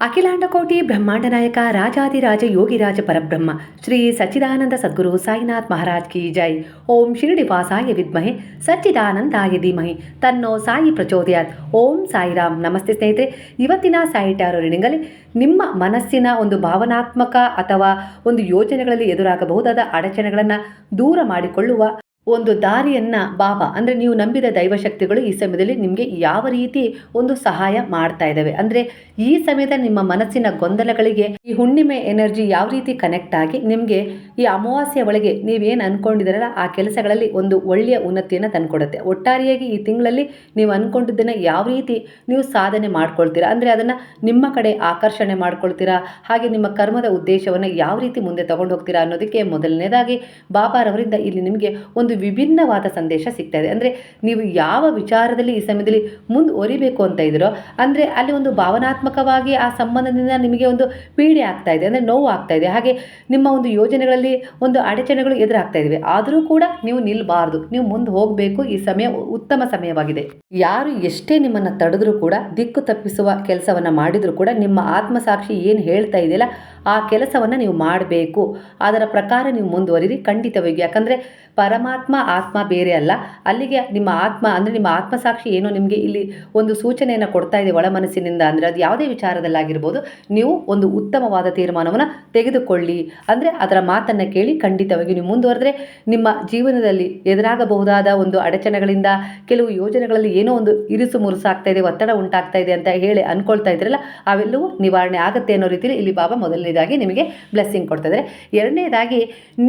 ಅಖಿಲಾಂಡಕೋಟಿ ಬ್ರಹ್ಮಾಂಡ ನಾಯಕ ರಾಜಾದಿರಾಜ ಯೋಗಿರಾಜ ಪರಬ್ರಹ್ಮ, ಶ್ರೀ ಸಚ್ಚಿದಾನಂದ ಸದ್ಗುರು ಸಾಯಿನಾಥ್ ಮಹಾರಾಜ್ ಕಿ ಜೈ. ಓಂ ಶಿರಡಿವಾಸಾಯ ವಿದ್ಮಹೆ, ಸಚ್ಚಿದಾನಂದಾಯ ಧೀಮಹಿ. ತನ್ನೋ ಸಾಯಿ ಪ್ರಚೋದಯಾತ್. ಓಂ ಸಾಯಿರಾಮ್. ನಮಸ್ತೆ ಸ್ನೇಹಿತರೆ, ಇವತ್ತಿನ ಸಾಯಿ ಟ್ಯಾರೋ ರೀಡಿಂಗಲ್ಲಿ ನಿಮ್ಮ ಮನಸ್ಸಿನ ಒಂದು ಭಾವನಾತ್ಮಕ ಅಥವಾ ಒಂದು ಯೋಜನೆಗಳಲ್ಲಿ ಎದುರಾಗಬಹುದಾದ ಅಡಚಣೆಗಳನ್ನು ದೂರ ಮಾಡಿಕೊಳ್ಳುವ ಒಂದು ದಾರಿಯನ್ನು ಬಾಬಾ, ಅಂದರೆ ನೀವು ನಂಬಿದ ದೈವಶಕ್ತಿಗಳು ಈ ಸಮಯದಲ್ಲಿ ನಿಮಗೆ ಯಾವ ರೀತಿ ಒಂದು ಸಹಾಯ ಮಾಡ್ತಾ ಇದ್ದಾವೆ ಅಂದರೆ ಈ ಸಮಯದ ನಿಮ್ಮ ಮನಸ್ಸಿನ ಗೊಂದಲಗಳಿಗೆ ಈ ಹುಣ್ಣಿಮೆ ಎನರ್ಜಿ ಯಾವ ರೀತಿ ಕನೆಕ್ಟ್ ಆಗಿ ನಿಮಗೆ ಈ ಅಮಾವಾಸ್ಯ ಒಳಗೆ ನೀವೇನು ಅಂದ್ಕೊಂಡಿದ್ದೀರಲ್ಲ ಆ ಕೆಲಸಗಳಲ್ಲಿ ಒಂದು ಒಳ್ಳೆಯ ಉನ್ನತಿಯನ್ನು ತಂದುಕೊಡುತ್ತೆ. ಒಟ್ಟಾರೆಯಾಗಿ ಈ ತಿಂಗಳಲ್ಲಿ ನೀವು ಅಂದ್ಕೊಂಡಿದ್ದನ್ನು ಯಾವ ರೀತಿ ನೀವು ಸಾಧನೆ ಮಾಡ್ಕೊಳ್ತೀರಾ, ಅಂದರೆ ಅದನ್ನು ನಿಮ್ಮ ಕಡೆ ಆಕರ್ಷಣೆ ಮಾಡ್ಕೊಳ್ತೀರಾ, ಹಾಗೆ ನಿಮ್ಮ ಕರ್ಮದ ಉದ್ದೇಶವನ್ನು ಯಾವ ರೀತಿ ಮುಂದೆ ತಗೊಂಡು ಹೋಗ್ತೀರಾ ಅನ್ನೋದಕ್ಕೆ ಮೊದಲನೇದಾಗಿ ಬಾಬಾರವರಿಂದ ಇಲ್ಲಿ ನಿಮಗೆ ಒಂದು ವಿಭಿನ್ನವಾದ ಸಂದೇಶ ಸಿಗ್ತಾ ಇದೆ. ಅಂದರೆ ನೀವು ಯಾವ ವಿಚಾರದಲ್ಲಿ ಈ ಸಮಯದಲ್ಲಿ ಮುಂದುವರಿಬೇಕು ಅಂತ ಇದ್ದೀರೋ, ಅಂದರೆ ಅಲ್ಲಿ ಒಂದು ಭಾವನಾತ್ಮಕವಾಗಿ ಆ ಸಂಬಂಧದಿಂದ ನಿಮಗೆ ಒಂದು ಪೀಡೆ ಆಗ್ತಾ ಇದೆ, ಅಂದರೆ ನೋವು ಆಗ್ತಾ ಇದೆ. ಹಾಗೆ ನಿಮ್ಮ ಒಂದು ಯೋಜನೆಗಳಲ್ಲಿ ಒಂದು ಅಡಚಣೆಗಳು ಎದುರಾಗ್ತಾ ಇದ್ದಾವೆ. ಆದರೂ ಕೂಡ ನೀವು ನಿಲ್ಲಬಾರ್ದು ನೀವು ಮುಂದೆ ಹೋಗಬೇಕು. ಈ ಸಮಯ ಉತ್ತಮ ಸಮಯವಾಗಿದೆ. ಯಾರು ಎಷ್ಟೇ ನಿಮ್ಮನ್ನು ತಡೆದ್ರೂ ಕೂಡ, ದಿಕ್ಕು ತಪ್ಪಿಸುವ ಕೆಲಸವನ್ನು ಮಾಡಿದರೂ ಕೂಡ, ನಿಮ್ಮ ಆತ್ಮಸಾಕ್ಷಿ ಏನು ಹೇಳ್ತಾ ಇದೆಯಲ್ಲ, ಆ ಕೆಲಸವನ್ನು ನೀವು ಮಾಡಬೇಕು. ಅದರ ಪ್ರಕಾರ ನೀವು ಮುಂದುವರಿರಿ. ಖಂಡಿತವಾಗಿ ಯಾಕಂದರೆ ಪರಮಾತ್ಮ, ಆತ್ಮ ಬೇರೆ ಅಲ್ಲ. ಅಲ್ಲಿಗೆ ನಿಮ್ಮ ಆತ್ಮ, ಅಂದರೆ ನಿಮ್ಮ ಆತ್ಮಸಾಕ್ಷಿ ಏನೋ ನಿಮಗೆ ಇಲ್ಲಿ ಒಂದು ಸೂಚನೆಯನ್ನು ಕೊಡ್ತಾ ಇದೆ ಒಳ ಮನಸ್ಸಿನಿಂದ. ಅಂದರೆ ಅದು ಯಾವುದೇ ವಿಚಾರದಲ್ಲಾಗಿರ್ಬೋದು. ನೀವು ಒಂದು ಉತ್ತಮವಾದ ತೀರ್ಮಾನವನ್ನು ತೆಗೆದುಕೊಳ್ಳಿ. ಅಂದರೆ ಅದರ ಮಾತನ್ನು ಕೇಳಿ ಖಂಡಿತವಾಗಿ ನೀವು ಮುಂದುವರೆದ್ರೆ ನಿಮ್ಮ ಜೀವನದಲ್ಲಿ ಎದುರಾಗಬಹುದಾದ ಒಂದು ಅಡಚಣೆಗಳಿಂದ, ಕೆಲವು ಯೋಜನೆಗಳಲ್ಲಿ ಏನೋ ಒಂದು ಇರಿಸು ಮುರುಸಾಗ್ತಾ ಇದೆ, ಒತ್ತಡ ಉಂಟಾಗ್ತಾ ಇದೆ ಅಂತ ಹೇಳಿ ಅಂದ್ಕೊಳ್ತಾ ಇದ್ರಲ್ಲ, ಅವೆಲ್ಲವೂ ನಿವಾರಣೆ ಆಗುತ್ತೆ ಅನ್ನೋ ರೀತಿಯಲ್ಲಿ ಇಲ್ಲಿ ಬಾಬಾ ಮೊದಲನೇದಾಗಿ ನಿಮಗೆ ಬ್ಲೆಸ್ಸಿಂಗ್ ಕೊಡ್ತಾ ಇದ್ದಾರೆ. ಎರಡನೇದಾಗಿ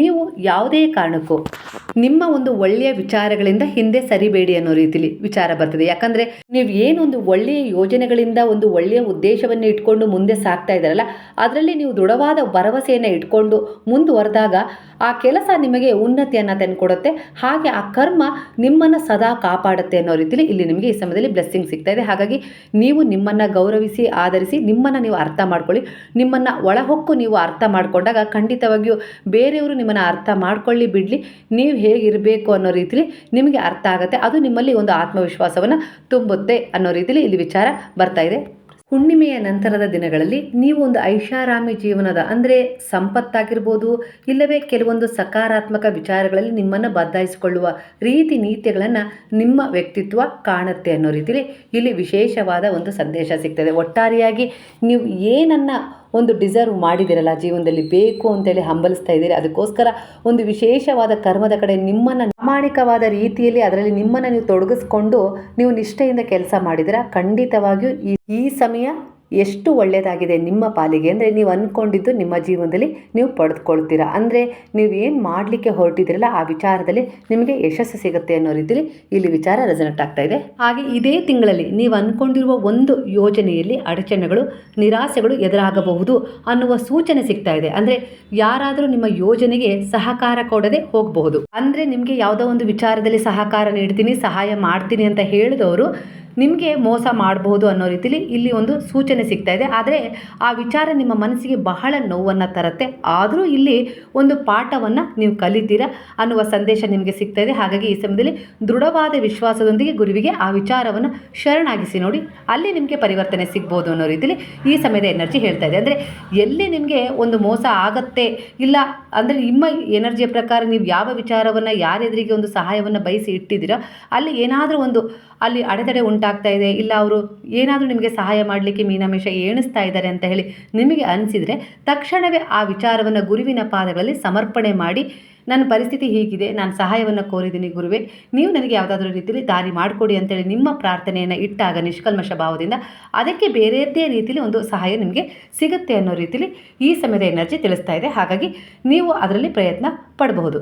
ನೀವು ಯಾವುದೇ ಕಾರಣಕ್ಕೂ ನಿಮ್ಮ ಒಂದು ಒಳ್ಳೆಯ ವಿಚಾರಗಳಿಂದ ಹಿಂದೆ ಸರಿಬೇಡಿ ಅನ್ನೋ ರೀತಿಲಿ ವಿಚಾರ ಬರ್ತದೆ. ಯಾಕಂದರೆ ನೀವು ಏನೊಂದು ಒಳ್ಳೆಯ ಯೋಜನೆಗಳಿಂದ ಒಂದು ಒಳ್ಳೆಯ ಉದ್ದೇಶವನ್ನು ಇಟ್ಕೊಂಡು ಮುಂದೆ ಸಾಗ್ತಾ ಇದ್ದಾರಲ್ಲ, ಅದರಲ್ಲಿ ನೀವು ದೃಢವಾದ ಭರವಸೆಯನ್ನು ಇಟ್ಕೊಂಡು ಮುಂದುವರೆದಾಗ ಆ ಕೆಲಸ ನಿಮಗೆ ಉನ್ನತಿಯನ್ನು ತಂದುಕೊಡುತ್ತೆ. ಹಾಗೆ ಆ ಕರ್ಮ ನಿಮ್ಮನ್ನು ಸದಾ ಕಾಪಾಡುತ್ತೆ ಅನ್ನೋ ರೀತಿಲಿ ಇಲ್ಲಿ ನಿಮಗೆ ಈ ಸಮಯದಲ್ಲಿ ಬ್ಲೆಸ್ಸಿಂಗ್ ಸಿಗ್ತಾ ಇದೆ. ಹಾಗಾಗಿ ನೀವು ನಿಮ್ಮನ್ನು ಗೌರವಿಸಿ, ಆಧರಿಸಿ, ನಿಮ್ಮನ್ನು ನೀವು ಅರ್ಥ ಮಾಡ್ಕೊಳ್ಳಿ. ನಿಮ್ಮನ್ನು ಒಳಹೊಕ್ಕು ನೀವು ಅರ್ಥ ಮಾಡಿಕೊಂಡಾಗ ಖಂಡಿತವಾಗಿಯೂ ಬೇರೆಯವರು ನಿಮ್ಮನ್ನು ಅರ್ಥ ಮಾಡ್ಕೊಳ್ಳಿ ಬಿಡಲಿ. ಹೇಗಿರಬೇಕು ಅನ್ನೋ ರೀತಿಲಿ ನಿಮಗೆ ಅರ್ಥ ಆಗುತ್ತೆ. ಅದು ನಿಮ್ಮಲ್ಲಿ ಒಂದು ಆತ್ಮವಿಶ್ವಾಸವನ್ನು ತುಂಬುತ್ತೆ ಅನ್ನೋ ರೀತಿಲಿ ಇಲ್ಲಿ ವಿಚಾರ ಬರ್ತಾ ಇದೆ. ಹುಣ್ಣಿಮೆಯ ನಂತರದ ದಿನಗಳಲ್ಲಿ ನೀವು ಒಂದು ಐಷಾರಾಮಿ ಜೀವನದ ಅಂದರೆ ಸಂಪತ್ತಾಗಿರ್ಬೋದು, ಇಲ್ಲವೇ ಕೆಲವೊಂದು ಸಕಾರಾತ್ಮಕ ವಿಚಾರಗಳಲ್ಲಿ ನಿಮ್ಮನ್ನು ಬದಲಾಯಿಸಿಕೊಳ್ಳುವ ರೀತಿ ನೀತಿಗಳನ್ನು ನಿಮ್ಮ ವ್ಯಕ್ತಿತ್ವ ಕಾಣುತ್ತೆ ಅನ್ನೋ ರೀತಿಲಿ ಇಲ್ಲಿ ವಿಶೇಷವಾದ ಒಂದು ಸಂದೇಶ ಸಿಗ್ತದೆ. ಒಟ್ಟಾರೆಯಾಗಿ ನೀವು ಏನನ್ನು ಒಂದು ಡಿಸರ್ವ್ ಮಾಡಿದಿರಲ್ಲ ಜೀವನದಲ್ಲಿ ಬೇಕು ಅಂತೇಳಿ ಹಂಬಲಿಸ್ತಾ ಇದ್ದೀರಿ. ಅದಕ್ಕೋಸ್ಕರ ಒಂದು ವಿಶೇಷವಾದ ಕರ್ಮದ ಕಡೆ ನಿಮ್ಮನ್ನು ಪ್ರಾಮಾಣಿಕವಾದ ರೀತಿಯಲ್ಲಿ ಅದರಲ್ಲಿ ನಿಮ್ಮನ್ನು ನೀವು ತೊಡಗಿಸ್ಕೊಂಡು ನೀವು ನಿಷ್ಠೆಯಿಂದ ಕೆಲಸ ಮಾಡಿದಿರ ಖಂಡಿತವಾಗಿಯೂ ಈ ಈ ಸಮಯ ಎಷ್ಟು ಒಳ್ಳೆಯದಾಗಿದೆ ನಿಮ್ಮ ಪಾಲಿಗೆ? ಅಂದರೆ ನೀವು ಅಂದ್ಕೊಂಡಿದ್ದು ನಿಮ್ಮ ಜೀವನದಲ್ಲಿ ನೀವು ಪಡೆದುಕೊಳ್ತೀರಾ? ಅಂದರೆ ನೀವು ಏನು ಮಾಡಲಿಕ್ಕೆ ಹೊರಟಿದ್ದೀರಲ್ಲ ಆ ವಿಚಾರದಲ್ಲಿ ನಿಮಗೆ ಯಶಸ್ಸು ಸಿಗುತ್ತೆ ಅನ್ನೋ ರೀತಿಯಲ್ಲಿ ಇಲ್ಲಿ ವಿಚಾರ ರೆಸನೆಟ್ ಆಗ್ತಾ ಇದೆ. ಹಾಗೆ ಇದೇ ತಿಂಗಳಲ್ಲಿ ನೀವು ಅಂದ್ಕೊಂಡಿರುವ ಒಂದು ಯೋಜನೆಯಲ್ಲಿ ಅಡಚಣೆಗಳು, ನಿರಾಸೆಗಳು ಎದುರಾಗಬಹುದು ಅನ್ನುವ ಸೂಚನೆ ಸಿಗ್ತಾ ಇದೆ. ಅಂದರೆ ಯಾರಾದರೂ ನಿಮ್ಮ ಯೋಜನೆಗೆ ಸಹಕಾರ ಕೊಡದೆ ಹೋಗಬಹುದು. ಅಂದರೆ ನಿಮಗೆ ಯಾವುದೋ ಒಂದು ವಿಚಾರದಲ್ಲಿ ಸಹಕಾರ ನೀಡ್ತೀನಿ, ಸಹಾಯ ಮಾಡ್ತೀನಿ ಅಂತ ಹೇಳಿದವರು ನಿಮಗೆ ಮೋಸ ಮಾಡಬಹುದು ಅನ್ನೋ ರೀತಿಲಿ ಇಲ್ಲಿ ಒಂದು ಸೂಚನೆ ಸಿಗ್ತಾ ಇದೆ. ಆದರೆ ಆ ವಿಚಾರ ನಿಮ್ಮ ಮನಸ್ಸಿಗೆ ಬಹಳ ನೋವನ್ನು ತರುತ್ತೆ. ಆದರೂ ಇಲ್ಲಿ ಒಂದು ಪಾಠವನ್ನು ನೀವು ಕಲಿತೀರಾ ಅನ್ನುವ ಸಂದೇಶ ನಿಮಗೆ ಸಿಗ್ತಾ ಇದೆ. ಹಾಗಾಗಿ ಈ ಸಮಯದಲ್ಲಿ ದೃಢವಾದ ವಿಶ್ವಾಸದೊಂದಿಗೆ ಗುರುವಿಗೆ ಆ ವಿಚಾರವನ್ನು ಶರಣಾಗಿಸಿ ನೋಡಿ, ಅಲ್ಲಿ ನಿಮಗೆ ಪರಿವರ್ತನೆ ಸಿಗ್ಬೋದು ಅನ್ನೋ ರೀತಿಲಿ ಈ ಸಮಯದ ಎನರ್ಜಿ ಹೇಳ್ತಾ ಇದೆ. ಅಂದರೆ ಎಲ್ಲಿ ನಿಮಗೆ ಒಂದು ಮೋಸ ಆಗತ್ತೆ, ಇಲ್ಲ ಅಂದರೆ ನಿಮ್ಮ ಎನರ್ಜಿಯ ಪ್ರಕಾರ ನೀವು ಯಾವ ವಿಚಾರವನ್ನು, ಯಾರೆದುರಿಗೆ ಒಂದು ಸಹಾಯವನ್ನು ಬಯಸಿ ಇಟ್ಟಿದ್ದೀರೋ, ಅಲ್ಲಿ ಏನಾದರೂ ಒಂದು ಅಲ್ಲಿ ಅಡೆತಡೆ ಉಂಟಾಗ್ತಾ ಇದೆ. ಇಲ್ಲ, ಅವರು ಏನಾದರೂ ನಿಮಗೆ ಸಹಾಯ ಮಾಡಲಿಕ್ಕೆ ಮೀನಾಮೇಷ ಏಣಿಸ್ತಾ ಇದ್ದಾರೆ ಅಂತ ಹೇಳಿ ನಿಮಗೆ ಅನಿಸಿದರೆ ತಕ್ಷಣವೇ ಆ ವಿಚಾರವನ್ನು ಗುರುವಿನ ಪಾದಗಳಲ್ಲಿ ಸಮರ್ಪಣೆ ಮಾಡಿ, ನನ್ನ ಪರಿಸ್ಥಿತಿ ಹೀಗಿದೆ, ನಾನು ಸಹಾಯವನ್ನು ಕೋರಿದ್ದೀನಿ ಗುರುವೇ. ನೀವು ನನಗೆ ಯಾವುದಾದ್ರೂ ರೀತಿಯಲ್ಲಿ ದಾರಿ ಮಾಡಿಕೊಡಿ ಅಂತೇಳಿ ನಿಮ್ಮ ಪ್ರಾರ್ಥನೆಯನ್ನು ಇಟ್ಟಾಗ ನಿಷ್ಕಲ್ಮಶ ಭಾವದಿಂದ ಅದಕ್ಕೆ ಬೇರೆಯದ್ದೇ ರೀತಿಯಲ್ಲಿ ಒಂದು ಸಹಾಯ ನಿಮಗೆ ಸಿಗುತ್ತೆ ಅನ್ನೋ ರೀತಿಯಲ್ಲಿ ಈ ಸಮಯದ ಎನರ್ಜಿ ತಿಳಿಸ್ತಾ ಇದೆ. ಹಾಗಾಗಿ ನೀವು ಅದರಲ್ಲಿ ಪ್ರಯತ್ನ ಪಡಬಹುದು.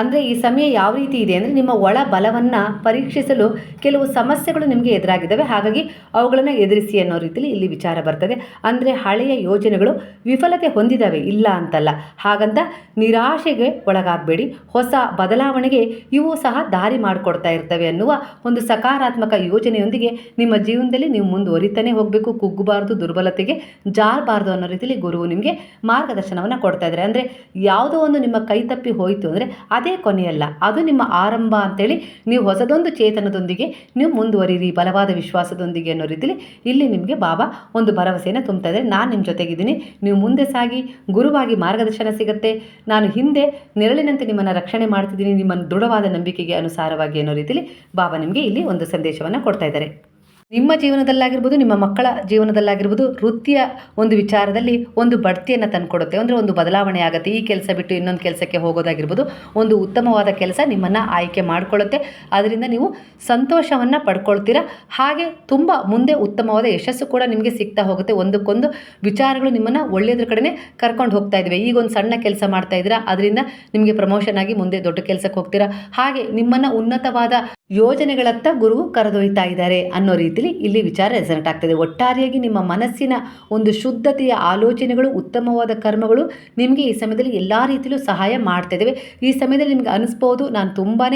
ಅಂದರೆ ಈ ಸಮಯ ಯಾವ ರೀತಿ ಇದೆ ಅಂದರೆ ನಿಮ್ಮ ಒಳ ಬಲವನ್ನು ಪರೀಕ್ಷಿಸಲು ಕೆಲವು ಸಮಸ್ಯೆಗಳು ನಿಮಗೆ ಎದುರಾಗಿದ್ದಾವೆ. ಹಾಗಾಗಿ ಅವುಗಳನ್ನು ಎದುರಿಸಿ ಅನ್ನೋ ರೀತಿಯಲ್ಲಿ ಇಲ್ಲಿ ವಿಚಾರ ಬರ್ತದೆ. ಅಂದರೆ ಹಳೆಯ ಯೋಜನೆಗಳು ವಿಫಲತೆ ಹೊಂದಿದ್ದಾವೆ ಇಲ್ಲ ಅಂತಲ್ಲ. ಹಾಗಂತ ನಿರಾಶೆಗೆ ಒಳಗಾಗಬೇಡಿ. ಹೊಸ ಬದಲಾವಣೆಗೆ ಇವು ಸಹ ದಾರಿ ಮಾಡಿಕೊಡ್ತಾ ಇರ್ತವೆ ಅನ್ನುವ ಒಂದು ಸಕಾರಾತ್ಮಕ ಯೋಜನೆಯೊಂದಿಗೆ ನಿಮ್ಮ ಜೀವನದಲ್ಲಿ ನೀವು ಮುಂದುವರಿತಾನೆ ಹೋಗಬೇಕು. ಕುಗ್ಗಬಾರ್ದು, ದುರ್ಬಲತೆಗೆ ಜಾರಬಾರ್ದು ಅನ್ನೋ ರೀತಿಯಲ್ಲಿ ಗುರುವು ನಿಮಗೆ ಮಾರ್ಗದರ್ಶನವನ್ನು ಕೊಡ್ತಾ ಇದ್ದಾರೆ. ಅಂದರೆ ಯಾವುದೋ ಒಂದು ನಿಮ್ಮ ಕೈ ತಪ್ಪಿ ಹೋಯಿತು ಅಂದರೆ ಆ ಅದೇ ಕೊನೆಯಲ್ಲ. ಅದು ನಿಮ್ಮ ಆರಂಭ ಅಂತೇಳಿ ನೀವು ಹೊಸದೊಂದು ಚೇತನದೊಂದಿಗೆ, ನೀವು ಮುಂದುವರಿರಿ, ಬಲವಾದ ವಿಶ್ವಾಸದೊಂದಿಗೆ ಅನ್ನೋ ರೀತಿಲಿ ಇಲ್ಲಿ ನಿಮಗೆ ಬಾಬಾ ಒಂದು ಭರವಸೆಯನ್ನು ತುಂಬ್ತಾ ಇದ್ದಾರೆ ನಾನು ನಿಮ್ಮ ಜೊತೆಗಿದ್ದೀನಿ. ನೀವು ಮುಂದೆ ಸಾಗಿ, ಗುರುವಾಗಿ ಮಾರ್ಗದರ್ಶನ ಸಿಗುತ್ತೆ. ನಾನು ಹಿಂದೆ ನೆರಳಿನಂತೆ ನಿಮ್ಮನ್ನು ರಕ್ಷಣೆ ಮಾಡ್ತಿದ್ದೀನಿ ನಿಮ್ಮನ್ನು ದೃಢವಾದ ನಂಬಿಕೆಗೆ ಅನುಸಾರವಾಗಿ ಅನ್ನೋ ರೀತಿಲಿ ಬಾಬಾ ನಿಮಗೆ ಇಲ್ಲಿ ಒಂದು ಸಂದೇಶವನ್ನು ಕೊಡ್ತಾ ಇದ್ದಾರೆ ನಿಮ್ಮ ಜೀವನದಲ್ಲಾಗಿರ್ಬೋದು, ನಿಮ್ಮ ಮಕ್ಕಳ ಜೀವನದಲ್ಲಾಗಿರ್ಬೋದು, ವೃತ್ತಿಯ ಒಂದು ವಿಚಾರದಲ್ಲಿ ಒಂದು ಬಡ್ತಿಯನ್ನು ತಂದುಕೊಡುತ್ತೆ. ಅಂದರೆ ಒಂದು ಬದಲಾವಣೆ ಆಗುತ್ತೆ. ಈ ಕೆಲಸ ಬಿಟ್ಟು ಇನ್ನೊಂದು ಕೆಲಸಕ್ಕೆ ಹೋಗೋದಾಗಿರ್ಬೋದು, ಒಂದು ಉತ್ತಮವಾದ ಕೆಲಸ ನಿಮ್ಮನ್ನು ಆಯ್ಕೆ ಮಾಡಿಕೊಳ್ಳುತ್ತೆ. ಅದರಿಂದ ನೀವು ಸಂತೋಷವನ್ನು ಪಡ್ಕೊಳ್ತೀರಾ? ಹಾಗೆ ತುಂಬ ಮುಂದೆ ಉತ್ತಮವಾದ ಯಶಸ್ಸು ಕೂಡ ನಿಮಗೆ ಸಿಗ್ತಾ ಹೋಗುತ್ತೆ. ಒಂದಕ್ಕೊಂದು ವಿಚಾರಗಳು ನಿಮ್ಮನ್ನು ಒಳ್ಳೆಯದ್ರ ಕಡೆನೇ ಕರ್ಕೊಂಡು ಹೋಗ್ತಾ ಇದ್ದೇವೆ ಈಗ ಒಂದು ಸಣ್ಣ ಕೆಲಸ ಮಾಡ್ತಾ ಇದ್ದೀರಾ ಅದರಿಂದ ನಿಮಗೆ ಪ್ರಮೋಷನ್ ಆಗಿ ಮುಂದೆ ದೊಡ್ಡ ಕೆಲಸಕ್ಕೆ ಹೋಗ್ತೀರಾ? ಹಾಗೆ ನಿಮ್ಮನ್ನು ಉನ್ನತವಾದ ಯೋಜನೆಗಳತ್ತ ಗುರು ಕರೆದೊಯ್ತಾ ಇದ್ದಾರೆ ಅನ್ನೋ ರೀತಿಲಿ ಇಲ್ಲಿ ವಿಚಾರ ರೆಸನೆಟ್ ಆಗ್ತದೆ. ಒಟ್ಟಾರೆಯಾಗಿ ನಿಮ್ಮ ಮನಸ್ಸಿನ ಒಂದು ಶುದ್ಧತೆಯ ಆಲೋಚನೆಗಳು, ಉತ್ತಮವಾದ ಕರ್ಮಗಳು ನಿಮಗೆ ಈ ಸಮಯದಲ್ಲಿ ಎಲ್ಲ ರೀತಿಯಲ್ಲೂ ಸಹಾಯ ಮಾಡ್ತಾ ಈ ಸಮಯದಲ್ಲಿ ನಿಮ್ಗೆ ಅನಿಸ್ಬೋದು, ನಾನು ತುಂಬಾ